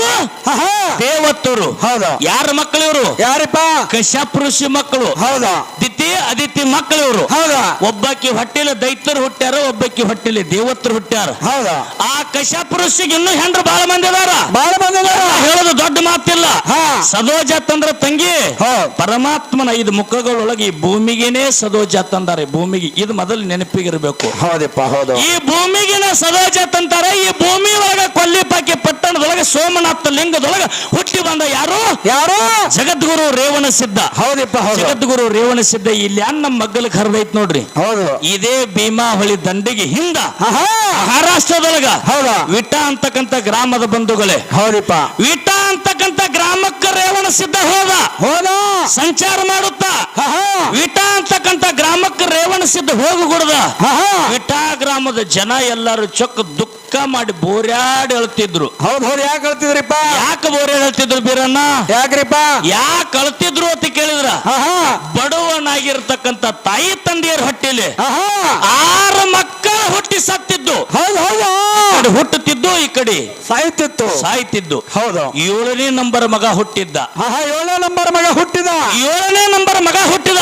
ಮತ್ತು ದೇವತ್ತರು. ಹೌದ. ಯಾರ ಮಕ್ಕಳು ಇವರು ಯಾರಿಪ್ಪ? ಕಶ್ಯಪ ಋಷಿ ಮಕ್ಕಳು. ಹೌದಾ. ದಿತಿ ಅದಿತಿ ಮಕ್ಕಳು ಇವರು ಹೌದಾ. ಒಬ್ಬಕ್ಕೆ ಹೊಟ್ಟೆಲಿ ದೈತ್ಯರು ಹುಟ್ಟ್ಯಾರ ಒಬ್ಬಕ್ಕೆ ಹೊಟ್ಟೆಲಿ ದೇವತ್ರು ಹುಟ್ಟ್ಯಾರ. ಹೌದಾ. ಆ ಕಶ್ಯಪ ಋಷಿಗೆ ಇನ್ನೂ ಹೆಂಡ್ರು ಬಹಳ ಮಂದಿ ಅದಾರ. ಬಾಳ ಮಂದಿ ಹೇಳೋದು ದೊಡ್ಡ ಮಾತಿಲ್ಲ. ಹಾ. ಸದೋಜಾತ್ ಅಂದ್ರ ತಂಗಿ. ಪರಮಾತ್ಮನ ಐದು ಮುಖಗಳೊಳಗೆ ಈ ಭೂಮಿಗೇನೆ ಸದೋಜಾತ್ ಅಂತಾರೆ ಭೂಮಿಗೆ ಇದು ಮೊದಲು ನೆನಪಿಗಿರ್ಬೇಕು. ಹೌದಪ್ಪ ಹೌದು. ಈ ಭೂಮಿಗಿನ ಸದೋಜಾತ್ ಅಂತಾರೆ. ಈ ಭೂಮಿ ಒಳಗ ಕೊಲ್ಲಿಪಾಕಿ ಪಟ್ಟಣದೊಳಗೆ ಸೋಮನಾಥ ಲಿಂಗದೊಳಗ ಹುಟ್ಟಿ ಬಂದ ಯಾರು? ಯಾರು? ಜಗದ್ಗುರು ರೇವಣ ಸಿದ್ಧ. ಹೌದಪ್ಪ ಹೌದು. ಜಗದ್ಗುರು ರೇವಣ ಸಿದ್ಧ ಇಲ್ಲಿ ಅನ್ನ ನಮ್ಮ ಕರೆದೈತ್ ನೋಡ್ರಿ. ಹೌದು. ಇದೇ ಭೀಮಾ ಹೊಳಿ ದಂಡಿಗೆ ಹಿಂದ ಆಹಾ. ಮಹಾರಾಷ್ಟ್ರದೊಳಗ ಹೌದಾ. ವಿಟ ಅಂತಕ್ಕಂತ ಗ್ರಾಮದ ಬಂಧುಗಳೇ. ಹೌದಪ್ಪ. ವಿಟ ಅಂತಕ್ಕಂಥ ಗ್ರಾಮಕ್ಕೆ ರೇವಣ ಸಿದ್ಧ ಹೋದ. ಹೋದ. ಸಂಚಾರ ಮಾಡುತ್ತಾ. ವಿಟ ಅಂತಕ್ಕಂಥ ಗ್ರಾಮಕ್ಕೆ ರೇವಣ ಸಿದ್ಧ ಹೋಗಿ ಕೊಡದ ವಿಟ ಗ್ರಾಮದ ಜನ ಎಲ್ಲರೂ ಚೊಕ್ಕ ದುಃಖ ಮಾಡಿ ಬೋರ್ಯಾಡ್ ಹೇಳ್ತಿದ್ರು ಹೌದು ಹೌದು ಯಾಕೆ ಹೇಳ್ತಿದ್ರಿಪ್ಪ ಯಾಕೆ ಬೋರ್ಯಾಡ್ ಹೇಳ್ತಿದ್ರು ಬೀರಣ್ಣ? ಯಾಕ್ರಿಪ್ಪ? ಯಾಕೆ ಅಳ್ತಿದ್ರು ಅಂತ ಕೇಳಿದ್ರ? ಬಡವನಾಗಿರ್ತಕ್ಕಂಥ ತಾಯಿ ತಂದೆಯರ ಹೊಟ್ಟಿಲಿ. ಆರು ಮಕ್ಕಳು ಹುಟ್ಟಿ ಸತ್ತಿದ್ದು. ಹೌದು ಹೌದು. ಹುಟ್ಟುತ್ತಿದ್ದು ಈ ಕಡೆ ಸಾಯ್ತಿತ್ತು. ಸಾಯ್ತಿದ್ದು. ಹೌದು. ಏಳನೇ ನಂಬರ್ ಮಗ ಹುಟ್ಟಿದ್ದ. ಏಳನೇ ನಂಬರ್ ಮಗ ಹುಟ್ಟಿದ. ಏಳನೇ ನಂಬರ್ ಮಗ ಹುಟ್ಟಿದ.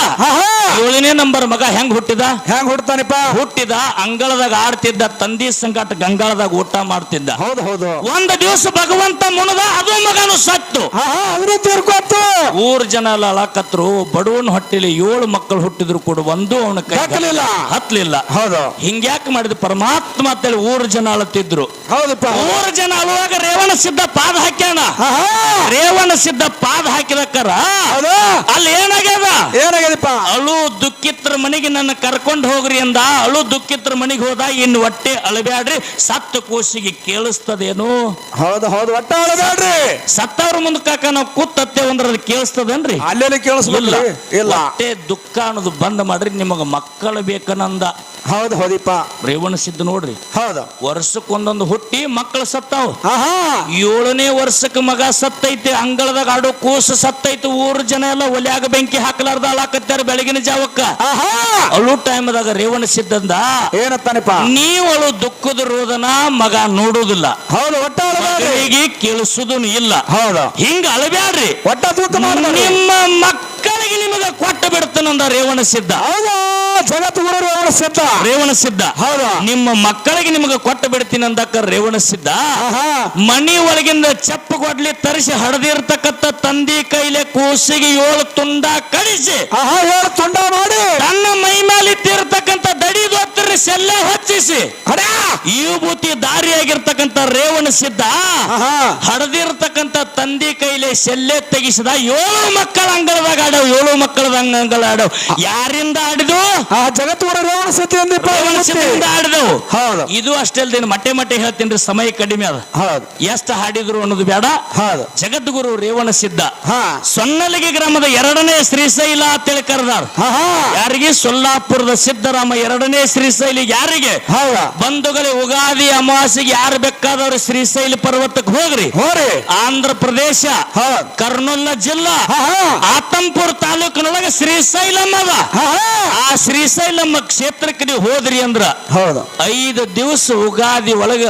ಏಳನೇ ನಂಬರ್ ಮಗ ಹೆಂಗ್ ಹುಟ್ಟಿದ? ಹೆಂಗ್ ಹುಟ್ಟತಾನಿಪ್ಪ ಹುಟ್ಟಿದ ಅಂಗಳದಾಗ ಆಡ್ತಿದ್ದ ತಂದಿ ಸಂಗಾಟ ಗಂಗಾಳದಾಗ ಊಟ ಮಾಡ್ತಿದ್ದ. ಹೌದು ಹೌದು. ಒಂದ್ ದಿವಸ ಭಗವಂತ ಮುನದ ಅದು ಮಗನು ಸತ್ತು. ತೀರ್ಕೊತ್ತು. ಊರ್ ಜನ ಎಲ್ಲ ಬಡವನ್ ಹೊಟ್ಟಿಲಿ ಏಳು ಮಕ್ಕಳು ಹುಟ್ಟಿದ್ರು ಕೂಡ ಒಂದು ಅವನ ಕೈ. ಹತ್ಲಿಲ್ಲ. ಹೌದು. ಹಿಂಗ್ಯಾಕೆ ಮಾಡಿದ ಪರಮಾತ್ಮ ಅಂತೇಳಿ ಊರ್ ಜನ ಅಳತಿದ್ರು ಹೌದಪ್ಪ ಊರ್ ಜನ ಅಳುವಾಗ ರೇವಣ ಸಿದ್ಧ ಪಾದ ಹಾಕ್ಯಾನ. ರೇವಣ ಸಿದ್ಧ ಪಾದ ಹಾಕಿದಕ್ಕರ ಅಲ್ಲಿ ಏನಾಗ್ಯದ? ಏನಾಗ್ಯದಪ್ಪ? ಅಳು ದುಃಖ ದುಃಖಿತ್ರ ಮನೆಗೆ ನನ್ನ ಕರ್ಕೊಂಡು ಹೋಗ್ರಿ ಅಂದ. ಅಳು ದುಃಖಿತ್ರ ಮನೆಗೆ ಹೋದ. ಇನ್ನು ಹೊಟ್ಟೆ ಅಳಬ್ಯಾಡ್ರಿ. ಸತ್ತ ಕೂಸಿಗೆ ಕೇಳಿಸ್ತದೇನು? ಹೌದು ಹೌದು. ಹೊಟ್ಟೆ ಅಳಬ್ಯಾಡ್ರಿ. ಸತ್ತವ್ರ ಮುಂದಕ್ಕ ನಾವು ಕೂತತ್ತೆ ಅಂದ್ರೆ ಅದು ಕೇಳಿಸ್ತದೇನ್ರಿ? ಅಲ್ಲೇನೆ ಇಲ್ಲ. ಕೇಳಿಸ್ಬಿಡ್ಲಿ ಇಲ್ಲ. ಹೊಟ್ಟೆ ದುಃಖ ಅನ್ನೋದು ಬಂದ್ ಮಾಡ್ರಿ ನಿಮಗ ಮಕ್ಕಳು ಬೇಕನಂದ. ಹೌದು ಹೌದಿಪ್ಪ. ರೇವಣ ಸಿದ್ಧ ನೋಡ್ರಿ. ಹೌದು. ವರ್ಷಕ್ಕೊಂದೊಂದು ಹುಟ್ಟಿ ಮಕ್ಕಳು ಸತ್ತಾವ್. ಏಳನೇ ವರ್ಷಕ್ಕೆ ಮಗ ಸತ್ತೈತೆ ಅಂಗಳದಾಗ ಆಡೋ ಕೂಸು ಸತ್ತೈತೆ ಊರ ಜನ ಎಲ್ಲ ಒಲ್ಯಾಗ ಬೆಂಕಿ ಹಾಕ್ಲಾರ್ದ ಅಳಾಕತ್ಯಾರ ಬೆಳಗಿನ ಜಾವಕ್ಕ. ಅಳು ಟೈಮ್ದಾಗ ರೇವಣ ಸಿದ್ಧಂದ ಏನತ್ತಾನಪ್ಪ? ನೀವಳು ದುಃಖದ ರೋದನ ಮಗ ನೋಡುವುದಿಲ್ಲ. ಹೌದು ಒಟ್ಟ ಕೇಳಿಸುದು ಇಲ್ಲ. ಹೌದು. ಹಿಂಗ ಅಳಬ್ಯಾಡ್ರಿ. ಒಟ್ಟ ನಿಮ್ಮ ಮಕ್ಕಳಿಗೆ ನಿಮಗೆ ಕೊಟ್ಟ ಬಿಡ್ತಾನಂದ ರೇವಣ ಸಿದ್ಧ. ಹೌದು. ಜಗತ್ತು ರೇವಣ ಸಿದ್ಧ. ರೇವಣ ಸಿದ್ಧ. ಹೌದು. ನಿಮ್ಮ ಮಕ್ಕಳಿಗೆ ನಿಮಗೆ ಕೊಟ್ಟು ಬಿಡ್ತೀನಿ ಅಂದಕ್ಕ ರೇವಣ ಸಿದ್ಧ. ಆಹಾ. ಮನಿ ಒಳಗಿಂದ ಚಪ್ಪ ಕೊಡ್ಲಿ ತರಿಸಿ ಹಡದಿರ್ತಕ್ಕಂಥ ತಂದಿ ಕೈಲೆ ಕೂಸಿಗೆ ಏಳು ತುಂಡ ಕಳಿಸಿ ಆಹಾ ಹೇಳು ತುಂಡ ಮಾಡಿ. ತನ್ನ ಮೈ ಮೇಲೆ ಇಟ್ಟಿರ್ತಕ್ಕಂಥ ದಡಿ ಸೆಲ್ಲೆ ಹಚ್ಚಿಸಿ ಈ ಬೂತಿ ದಾರಿಯಾಗಿರ್ತಕ್ಕಂಥ ರೇವಣ ಸಿದ್ಧ ಆಹಾ. ಹಡದಿರ್ತಕ್ಕಂಥ ತಂದಿ ಕೈಲಿ ಸೆಲ್ಲೆ ತೆಗಿಸಿದ ಏಳು ಮಕ್ಕಳ ಅಂಗಳದಾಗ ಆಡವ್ ಏಳು ಮಕ್ಕಳದ ಅಂಗಳ ಆಡವ್ ಯಾರಿಂದ ಆಡಿದು ಆ ಜಗತ್ತು ಗುರು ರೇವಣ ಸಿದ್ಧ ಆಡಿದವು. ಹೌದು. ಇದು ಅಷ್ಟೇ ಅಲ್ದೇನು ಮಟ್ಟೆ ಮಟ್ಟೆ ಹೇಳ್ತೀನಿ ಸಮಯ ಕಡಿಮೆ ಅದ. ಹೌದು. ಎಷ್ಟು ಹಾಡಿದ್ರು ಅನ್ನೋದು ಬೇಡ. ಹೌದು. ಜಗದ್ಗುರು ರೇವಣ ಸಿದ್ಧ. ಹಾ. ಸೊನ್ನಲಿಗೆ ಗ್ರಾಮದ ಎರಡನೇ ಶ್ರೀಶೈಲ ಅಂತೇಳಿ ಕರೆದಾರ. ಯಾರಿಗೆ? ಸೊಲ್ಲಾಪುರದ ಸಿದ್ದರಾಮ ಎರಡನೇ ಶ್ರೀಶೈಲಿ ಯಾರಿಗೆ? ಹೌದಾ? ಬಂಧುಗಳೇ ಉಗಾದಿ ಅಮಾವಾಸ್ಯೆಗೆ ಯಾರು ಬೇಕಾದವರು ಶ್ರೀಶೈಲಿ ಪರ್ವತಕ್ಕೆ ಹೋಗ್ರಿ. ಹೋರಿ ಆಂಧ್ರ ಪ್ರದೇಶ ಹೌದು ಕರ್ನೂಲ ಜಿಲ್ಲಾ ಹಾ ಆತಂಪುರ ತಾಲೂಕಿನೊಳಗೆ ಶ್ರೀಶೈಲಮ್ಮ ಅದ. ಆ ಶ್ರೀಶೈಲಮ್ಮ ಕ್ಷೇತ್ರಕ್ಕೆ ನೀವು ಹೋದ್ರಿ ಅಂದ್ರ ಹೌದು. ಐದು ದಿವಸ ಉಗಾದಿ ಒಳಗ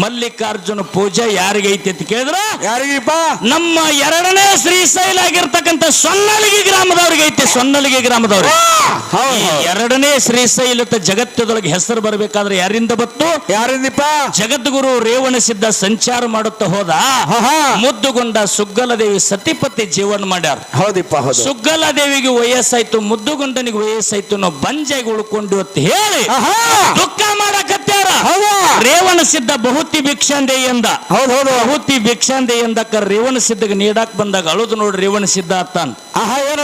ಮಲ್ಲಿಕಾರ್ಜುನ ಪೂಜೆ ಯಾರಿಗೈತಿ ಅಂತ ಕೇಳಿದ್ರ? ಯಾರಿಗಿಪ್ಪ? ನಮ್ಮ ಎರಡನೇ ಶ್ರೀಶೈಲ ಆಗಿರ್ತಕ್ಕಂಥ ಸೊನ್ನಲಿಗೆ ಗ್ರಾಮದವ್ರಿಗೆ ಐತಿ ಸೊನ್ನಲಿಗೆ ಗ್ರಾಮದವ್ರಿಗೆ ಎರಡನೇ ಶ್ರೀಶೈಲದ ಜಗತ್ತದೊಳಗೆ ಹೆಸರು ಬರಬೇಕಾದ್ರೆ ಯಾರಿಂದ ಬತ್ತು? ಯಾರಿಂದಿಪ್ಪ? ಜಗದ್ಗುರು ರೇವಣ ಸಿದ್ಧ ಸಂಚಾರ ಮಾಡುತ್ತಾ ಹೋದ ಮುದ್ದುಗೊಂಡ ಸುಗ್ಗಲದೇವಿ ಸತಿಪತಿ ಜೀವನ ಮಾಡ್ಯಾರ. ಹೌದಿಪ್ಪ ಹೌದು. ಸುಗ್ಗಲ ದೇವಿಗೆ ವಯಸ್ಸಾಯ್ತು ಮುದ್ದುಗೊಂಡನಿಗೆ ವಯಸ್ಸಾಯ್ತು ನಾವು ಬಂಜಾಗಿ ಉಳ್ಕೊಂಡು ಅಂತ ಹೇಳಿ ದುಃಖ ಮಾಡಕತ್ಯಾರ ಹೌದು. ರೇವಣ ಸಿದ್ಧ ಬಹುತಿ ಭಿಕ್ಷಾಂದೆ ಎಂದ. ಹೌದು ಹೌದು. ಬಹುತಿ ಭಿಕ್ಷಾಂದೆ ಕರ್ ರೇವಣ ಸಿದ್ಧಗೆ ನೀಡಾಕ್ ಬಂದಾಗ ಅಳುದು ನೋಡಿ ರೇವಣ ಸಿದ್ಧ ಅತ್ತಾನ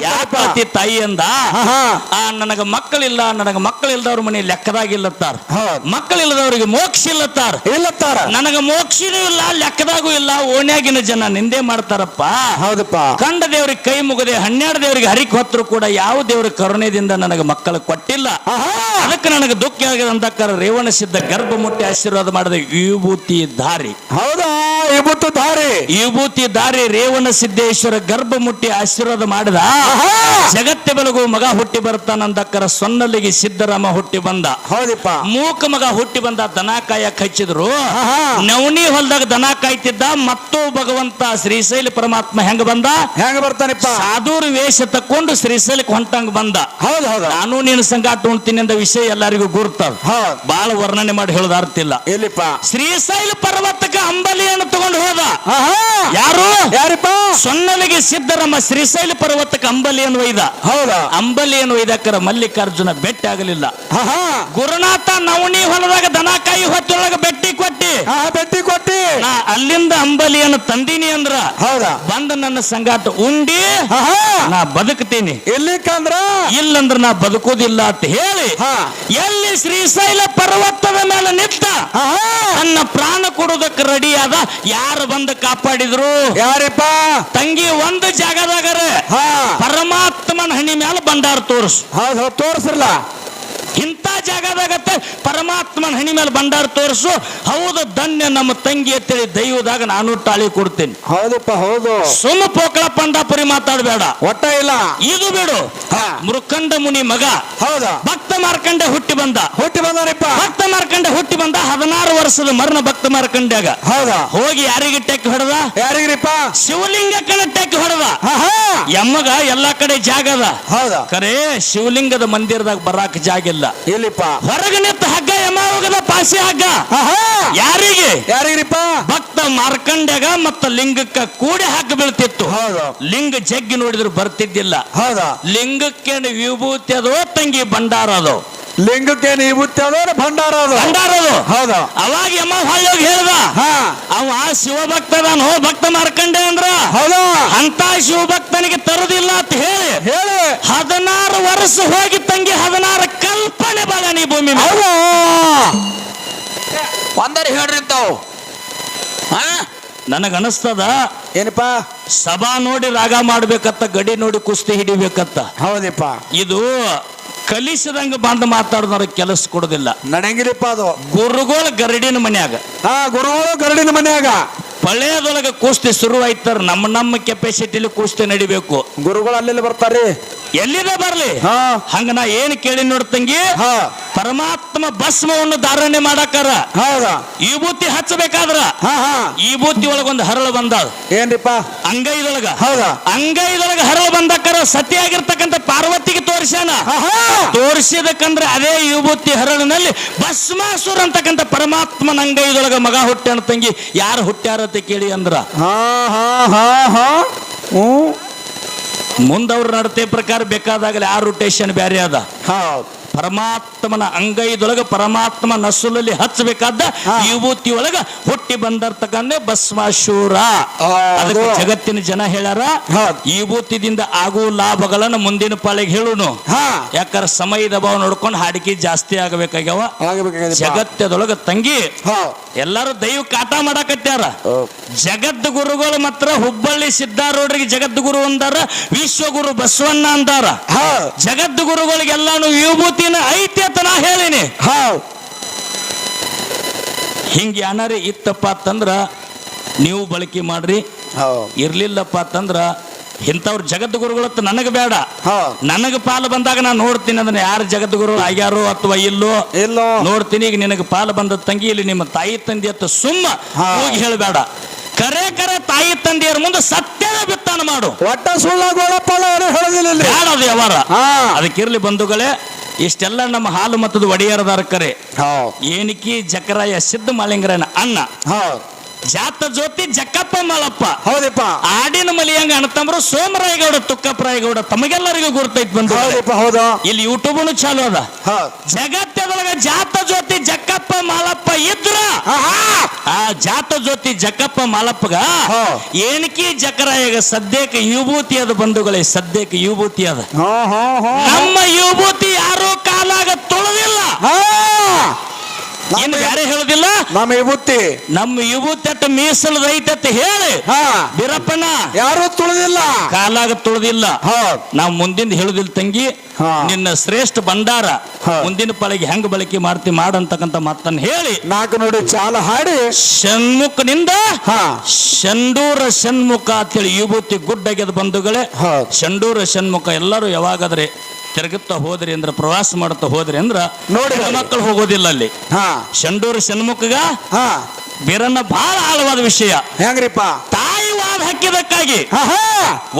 ಯಾಕತಿ ತಾಯಿ ಅಂದ ಆಹಾ. ಆ ನನಗ ಮಕ್ಕಳಿಲ್ಲ ನನಗ ಮಕ್ಕಳಿಲ್ದವ್ರ ಮನೆ ಲೆಕ್ಕದಾಗಿಲ್ಲತ್ತಾರ. ಹೌದು. ಮಕ್ಕಳಿಲ್ಲದವ್ರಿಗೆ ಮೋಕ್ಷ ಇಲ್ಲತ್ತಾರ. ಇಲ್ಲತ್ತಾರ. ನನಗ ಮೋಕ್ಷನೂ ಇಲ್ಲ ಲೆಕ್ಕದಾಗೂ ಇಲ್ಲ ಓಣ್ಯಾಗಿನ ಜನ ನಿಂದೆ ಮಾಡ್ತಾರಪ್ಪ. ಹೌದಪ್ಪ. ಕಂಡ ದೇವ್ರಿಗೆ ಕೈ ಮುಗದೆ ಹನ್ನೆರಡು ದೇವ್ರಿಗೆ ಹರಿಕ್ ಹೊತ್ತರು ಕೂಡ ಯಾವ ದೇವ್ರ ಕರುಣೆದಿಂದ ನನಗ ಮಕ್ಕಳು ಕೊಟ್ಟಿಲ್ಲ. ಅದಕ್ಕೆ ನನಗೆ ದುಃಖ ಆಗಿದೆ ಅಂತಕ್ಕಾರ ರೇವಣ ಸಿದ್ಧ ಗರ್ಭ ಮುಟ್ಟಿ ಆಶೀರ್ವಾದ ಮಾಡಿದ ವಿಭೂತಿ ದಾರಿ ಹೌದಾ? ವಿಭೂತಿ ದಾರಿ ವಿಭೂತಿ ದಾರಿ ರೇವಣ ಸಿದ್ದೇಶ್ವರ ಗರ್ಭ ಮುಟ್ಟಿ ಆಶೀರ್ವಾದ ಮಾಡಿದ. ಜಗತ್ತೆ ಬೆಳಗು ಮಗ ಹುಟ್ಟಿ ಬರ್ತಾನಂದಕ್ಕರ ಸೊನ್ನಲಿಗೆ ಸಿದ್ದರಾಮ ಹುಟ್ಟಿ ಬಂದ. ಹೌದಪ್ಪ. ಮೂಕ ಮಗ ಹುಟ್ಟಿ ಬಂದ ದನ ಕಾಯಕ್ ಹಚ್ಚಿದ್ರು. ನವನಿ ಹೊಲದಾಗ ದನ ಕಾಯ್ತಿದ್ದ ಮತ್ತು ಭಗವಂತ ಶ್ರೀಶೈಲ ಪರಮಾತ್ಮ ಹೆಂಗ ಬಂದ? ಹೆಂಗ ಬರ್ತಾನಪ್ಪ? ಸಾಧೂರು ವೇಷ ತಕ್ಕೊಂಡು ಶ್ರೀಶೈಲಕ್ಕೆ ಹೊಂಟಂಗ ಬಂದ. ಹೌದು ಹೌದು ನಾನು ನೀನು ಸಂಗಾಟ ಉಣ್ತೀನಿ ಅಂದ ವಿಷಯ ಎಲ್ಲರಿಗೂ ಗುರುತ ಬಹಳ ವರ್ಣನೆ ಮಾಡಿ ಹೇಳೋದ ಅರ್ಥ ಇಲ್ಲ. ಎಲ್ಲಿಪ್ಪ? ಶ್ರೀಶೈಲ ಪರ್ವತಕ್ಕೆ ಅಂಬಲಿಯನ್ನು ತಗೊಂಡು ಹೋದ. ಆಹಾ! ಯಾರು? ಯಾರಿಪ್ಪ? ಸೊನ್ನಲಿಗೆ ಸಿದ್ದರಮ್ಮ ಶ್ರೀಶೈಲ ಪರ್ವತಕ್ಕೆ ಅಂಬಲಿಯನ್ನು ಒಯ್ದ. ಹೌದಾ? ಅಂಬಲಿಯನ್ನು ಒಯ್ದಕ್ಕರ ಮಲ್ಲಿಕಾರ್ಜುನ ಬೆಟ್ಟ ಆಗಲಿಲ್ಲ. ಗುರುನಾಥ ನವಣಿ ಹೊಲದಾಗ ದನ ಕಾಯಿ ಹೊತ್ತೊಳಗ ಬೆಟ್ಟಿ ಕೊಟ್ಟಿ. ಬೆಟ್ಟಿ ಕೊಟ್ಟಿ. ನಾ ಅಲ್ಲಿಂದ ಅಂಬಲಿಯನ್ನು ತಂದೀನಿ ಅಂದ್ರ ಹೌದಾ? ಬಂದ ನನ್ನ ಸಂಗಾಟ ಉಂಡಿ. ಆಹಾ! ನಾ ಬದುಕ್ತೀನಿ. ಎಲ್ಲಿಕ್ಕಂದ್ರ? ಇಲ್ಲಂದ್ರ ನಾ ಬದುಕೋದಿಲ್ಲ ಅಂತ ಹೇಳಿ ಹಾ. ಎಲ್ಲಿ ಶ್ರೀಶೈಲ ಪರ್ವತದ ಮೇಲೆ ನಿಂತ ತನ್ನ ಪ್ರಾಣ ಕೊಡೋದಕ್ಕೆ ರೆಡಿ ಆದ ಯಾರು ಬಂದು ಕಾಪಾಡಿದ್ರು? ಯಾರಿಪ್ಪ? ತಂಗಿ ಒಂದು ಜಾಗದಾಗರ. ಹಾ. ಪರಮಾತ್ಮನ ಹಣಿ ಮೇಲೆ ಬಂದಾರ ತೋರ್ಸು. ಹೌದು ಇಂಥ ಜಾಗದಾಗತ್ತೆ. ಪರಮಾತ್ಮನ ಹಣಿ ಮೇಲೆ ಭಂಡಾರ ತೋರಿಸು. ಹೌದು ಧನ್ಯ ನಮ್ಮ ತಂಗಿ ಅಂತೇಳಿ ದೈವದಾಗ ನಾನು ತಾಳಿ ಕೊಡ್ತೀನಿ. ಹೌದಪ್ಪ ಹೌದು. ಸುಮ್ಮ ಪೋಕಳ ಪಂಡಾಪುರಿ ಮಾತಾಡಬೇಡ. ಒಟ್ಟ ಇಲ್ಲ. ಇದು ಬಿಡು. ಮೃಕಂಡ ಮುನಿ ಮಗ. ಹೌದ. ಭಕ್ತ ಮಾರ್ಕಂಡೆ ಹುಟ್ಟಿ ಬಂದ. ಹುಟ್ಟಿ ಬಂದರಿಪ್ಪ ಭಕ್ತ ಮಾರ್ಕಂಡೆ ಹುಟ್ಟಿ ಬಂದ ಹದಿನಾರು ವರ್ಷದ ಮರಣ ಭಕ್ತ ಮಾರ್ಕಂಡ್ಯಾಗ. ಹೌದಾ. ಹೋಗಿ ಯಾರಿಗೆ ಟೆಕ್ ಹೊಡೆದ? ಯಾರಿಗ್ರಿಪ್ಪ? ಶಿವಲಿಂಗ ಕಣ ಟೆಕ್ ಹೊಡೆದ. ಯಮ್ಮಗ ಎಮ್ಮಗ ಎಲ್ಲಾ ಕಡೆ ಜಾಗ ಅದ ಹೌದಾ. ಕರೆ ಶಿವಲಿಂಗದ ಮಂದಿರದಾಗ ಬರಾಕ ಜಾಗ ಇಲ್ಲ ಎಲ್ಲಿಪ್ಪ? ಹೊರಗೆ ನಿಂತ ಹಗ್ಗ ಯಮಾವಗದ ಪಾಸಿ ಹಗ್ಗ. ಯಾರಿಗೆ? ಯಾರಿಗ್ರಿಪ್ಪ ಭಕ್ತ ಮಾರ್ಕಂಡ್ಯಾಗ ಮತ್ತ ಲಿಂಗಕ್ಕ ಕೂಡಿ ಹಗ್ಗ ಬೀಳ್ತಿತ್ತು. ಹೌದು. ಲಿಂಗ ಜಗ್ಗಿ ನೋಡಿದ್ರು ಬರ್ತಿದ್ದಿಲ್ಲ. ಹೌದ. ಲಿಂಗಕ್ಕೆ ವಿಭೂತಿ ಅದೋ ತಂಗಿ ಭಂಡಾರ ಅದು. ಲಿಂಗಕ್ಕೆ ಅದೋ ಭಂಡಾರ ಅದು. ಭಂಡಾರ ಅದು. ಹೌದ. ಅವಾಗ ಯಮ್ಮ ಹೊಳ್ಳೋಗಿ ಹೇಳ್ದ. ಹಾ. ಅವ ಶಿವ ಭಕ್ತ ಮಾರ್ಕಂಡೆ ಅಂದ್ರ. ಹೌದು. ಅಂತ ಶಿವಭಕ್ತನಿಗೆ ತರುದಿಲ್ಲ ಅಂತ ಹೇಳಿ. ಹೇಳಿ. ಹದಿನಾರು ವರ್ಷ ಹೋಗಿ ತಂಗಿ ಹದಿನಾರು ಕಲ್ಪನೆ ಬಲ ನೀ ಭೂಮಿ ಒಂದರಿ ಹೇಳ್ರಿ ತಾವು ಹಾ ನನಗನಸ್ತದ ಏನಪ್ಪ? ಸಭಾ ನೋಡಿ ರಾಗ ಮಾಡ್ಬೇಕತ್ತ ಗಡಿ ನೋಡಿ ಕುಸ್ತಿ ಹಿಡಿಬೇಕತ್ತ. ಹೌದಪ್ಪ. ಇದು ಕಲಿಸದಂಗ ಬಂದು ಮಾತಾಡಿದವ್ರ ಕೆಲಸ ಕೊಡುದಿಲ್ಲ. ನಡೆಯಂಗಿಲ್ಲಪ್ಪ ಅದು. ಗುರುಗಳ ಗರಡಿನ ಮನ್ಯಾಗ. ಹಾ ಗುರುಗಳು ಗರಡಿನ ಮನ್ಯಾಗ. ಪಳೆಯದೊಳಗ ಕುಸ್ತಿ ಶುರು ಆಯ್ತಾರ ನಮ್ಮ ನಮ್ಮ ಕೆಪಾಸಿಟಿಲಿ ಕುಸ್ತಿ ನಡಿಬೇಕು. ಗುರುಗಳು ಅಲ್ಲೆಲ್ಲಿ ಬರ್ತಾರ್ರಿ? ಎಲ್ಲಿದೆ ಬರ್ಲಿ? ಹಾ. ಹಂಗ ನಾ ಏನ್ ಕೇಳಿ ನೋಡ್ತಂಗಿ ಹಾ. ಪರಮಾತ್ಮ ಭಸ್ಮವನ್ನು ಧಾರಣೆ ಮಾಡಾಕಾರ. ಹೌದಾ? ಈ ಬೂತಿ ಹಚ್ಚಬೇಕಾದ್ರ? ಹಾ ಹಾ. ಈ ಬೂತಿ ಒಳಗೊಂದು ಹರಳು ಬಂದ ಏನ್ರಿಪ್ಪ? ಅಂಗೈದೊಳಗ. ಹೌದಾ? ಅಂಗೈದೊಳಗ ಹರಳು ಸತ್ಯ ಸತಿಯಾಗಿರ್ತಕ್ಕಂಥ ಪಾರ್ವತಿಗೆ ತೋರಿಸ್ಯಾನ. ಹಾ ಹಾ. ತೋರಿಸಿದಕ್ಕಂದ್ರೆ ಅದೇ ವಿಭೂತಿ ಹರಳಿನಲ್ಲಿ ಭಸ್ಮಾಸುರ ಅಂತಕ್ಕಂಥ ಪರಮಾತ್ಮನ ಅಂಗೈದೊಳಗ ಮಗ ಹುಟ್ಟ್ಯಾನ ತಂಗಿ. ಯಾರು ಹುಟ್ಟ್ಯಾರತ್ತೆ ಕೇಳಿ ಅಂದ್ರ. ಹಾ ಹಾ ಹಾ ಹಾ. ಹ್ಞೂ. ಮುಂದವ್ರ ನಡತೆ ಪ್ರಕಾರ ಬೇಕಾದಾಗಲೇ ಆ ರೊಟೇಷನ್ ಬೇರೆ ಅದ. ಹೌದು. ಪರಮಾತ್ಮನ ಅಂಗೈದೊಳಗ ಪರಮಾತ್ಮ ನಸುಲಲ್ಲಿ ಹಚ್ಚಬೇಕಾದ ಯುವತಿ ವಿಭೂತಿ ಒಳಗ ಹುಟ್ಟಿ ಬಂದಿರ್ತಕ್ಕಂಥ ಭಸ್ಮಾಶೂರ. ಜಗತ್ತಿನ ಜನ ಹೇಳಾರ ಯುವತಿದಿಂದ ಈ ಭೂತಿದಿಂದ ಆಗುವ ಲಾಭಗಳನ್ನ ಮುಂದಿನ ಪಾಳಿಗೆ ಹೇಳುನು. ಯಾಕಂದ್ರೆ ಸಮಯದ ಭಾವ ನೋಡ್ಕೊಂಡು ಹಾಡಿಕೆ ಜಾಸ್ತಿ ಆಗಬೇಕಾಗ್ಯಾವ. ಜಗತ್ತದೊಳಗ ತಂಗಿ ಎಲ್ಲಾರು ದೈವ ಕಾಟ ಮಾಡಾಕತ್ಯಾರ. ಜಗದ್ ಗುರುಗಳು ಮಾತ್ರ ಹುಬ್ಬಳ್ಳಿ ಸಿದ್ಧಾರೂಢರಿಗೆ ಜಗದ್ಗುರು ಅಂದಾರ ವಿಶ್ವಗುರು ಬಸವಣ್ಣ ಅಂದಾರ. ಜಗದ್ ಗುರುಗಳಿಗೆಲ್ಲಾನು ವಿಭೂತಿನ ಐತಿ ಅಂತ ನಾ ಹೇಳಿನಿ. ಹೌದು ಹಿಂಗೆ ಅನರಿ ಇತ್ತಪ್ಪ ಅಂತಂದ್ರ ನೀವು ಬಳಕೆ ಮಾಡ್ರಿ. ಇರ್ಲಿಲ್ಲಪ್ಪ ಅಂತಂದ್ರ ಇಂಥವ್ರ ಜಗದ್ಗುರುಗಳು ನನಗೆ ಬೇಡ. ನನಗೆ ಪಾಲು ಬಂದಾಗ ನಾನು ನೋಡ್ತೀನಿ ಅದನ್ನ ಯಾರು ಜಗದ್ಗುರು ಆಗ್ಯಾರೋ ಅಥವಾ ಇಲ್ಲೋ. ಇಲ್ಲೋ. ನೋಡ್ತೀನಿ ಈಗ ನಿನಗೆ ಪಾಲು ಬಂದ ತಂಗಿ ಇಲ್ಲಿ ನಿಮ್ಮ ತಾಯಿ ತಂದೆ ಅಂತ ಸುಮ್ಮ. ಹೋಗಿ ಹೇಳಬೇಡ. ಕರೆ ಕರೆ ತಾಯಿ ತಂದೆಯರ ಮುಂದೆ ಸತ್ಯದ ಬಿತ್ತಾನ ಮಾಡು. ಒಟ್ಟ ಸುಳ್ಳ ಗೋಳಪ್ಪ ಏನು ಹೇಳೋದಿಲ್ಲ ಇಲ್ಲಿ. ಬೇಡ ಅದು ಯಾವಾರ ಅದಕ್ಕಿರ್ಲಿ ಬಂಧುಗಳೇ ಇಷ್ಟೆಲ್ಲ ನಮ್ಮ ಹಾಲು ಮತ್ತದ ಒಡೆಯರದಾರ ಕರೆ. ಹೌದು. ಏನಿಕಿ ಜಕರಾಯ ಸಿದ್ಧ ಮಾಲಿಂಗರನ ಅಣ್ಣ. ಹೌದು. ಜಾತ ಜ್ಯೋತಿ ಜಕ್ಕಪ್ಪ ಮಾಲಪ್ಪ. ಹೌದಪ್ಪ. ಆಡಿನ ಮಲಿಯಂಗ ಅಣ್ಣತಂಬ್ರು ಸೋಮರಾಯಗೌಡ ತುಕ್ಕಪ್ಪರಾಯಗೌಡ ತಮಗೆಲ್ಲರಿಗೂ ಗುರ್ತೈತ್ ಬಂದು. ಹೌದಪ್ಪ ಹೌದು. ಇಲ್ಲಿ ಯೂಟ್ಯೂಬ್ ಚಾಲು ಅದ. ಜಗತ್ತದೊಳಗ ಜಾತ ಜ್ಯೋತಿ ಜಕ್ಕಪ್ಪ ಮಾಲಪ್ಪ ಇದ್ರ. ಆ ಜಾತ ಜ್ಯೋತಿ ಜಕ್ಕಪ್ಪ ಮಾಲಪ್ಪಗ. ಏನಕಿ ಜಕರಾಯಗ ಸದ್ಯಕ್ಕೆ ಯುಭೂತಿ ಅದ ಬಂಧುಗಳೇ ಸದ್ಯಕ್ಕೆ ಯುಭೂತಿ ಅದ. ಹಾ ಹಾ ಹಾ. ನಮ್ಮ ಯುಭೂತಿ ಯಾರೋ ಕಾಲಾಗ ತೊಳೆದಿಲ್ಲ. ಇನ್ನು ಯಾರೇ ಹೇಳುದಿಲ್ಲ? ನಮ್ಮ ವಿಭೂತಿ ನಮ್ಮ ವಿಭೂತಿ ಅಟ್ಟ ಮೀಸಲದೈತೆ ಅಂತ ಹೇಳಿ. ಹಾ. ಬೀರಪ್ಪನ ಯಾರು ತುಳಿದಿಲ್ಲ. ಕಾಲಾಗ ತುಳಿದಿಲ್ಲ. ನಾವು ಮುಂದಿಂದ ಹೇಳುದಿಲ್ಲ ತಂಗಿ. ನಿನ್ನ ಶ್ರೇಷ್ಠ ಭಂಡಾರ. ಮುಂದಿನ ಪಾಳಿಗೆ ಹೆಂಗ್ ಬಳಕೆ ಮಾಡ್ತಿ ಮಾಡಂತಕ್ಕಂತ ಮಾತನ್ನ ಹೇಳಿ. ನಾಲ್ಕು ನೋಡಿ ಚಾಲ ಹಾಡಿ. ಷಣ್ಮುಖನಿಂದ ಹಾ. ಶಂಡೂರ ಷಣ್ಮುಖ ಅಂತೇಳಿ ವಿಭೂತಿ ಗುಡ್ಡಗೆದ ಬಂಧುಗಳೇ. ಶಂಡೂರ ಷಣ್ಮುಖ ಎಲ್ಲರೂ ಯಾವಾಗಾದ್ರೆ ತಿರುಗುತ್ತಾ ಹೋದ್ರಿ ಅಂದ್ರೆ ಪ್ರವಾಸ ಮಾಡ್ತಾ ಹೋದ್ರಿ ಅಂದ್ರ ನೋಡಿ. ಮಕ್ಕಳು ಹೋಗೋದಿಲ್ಲ ಅಲ್ಲಿ. ಹಾ. ಶಂಡೂರ ಷಣ್ಮುಖಗ ಹಾ. ಬೀರನ್ನ ಬಹಳ ಆಳವಾದ ವಿಷಯ. ಹೆಂಗ್ರಿಪ್ಪ? ತಾಯಿ ವಾದ ಹಾಕಿದಕ್ಕಾಗಿ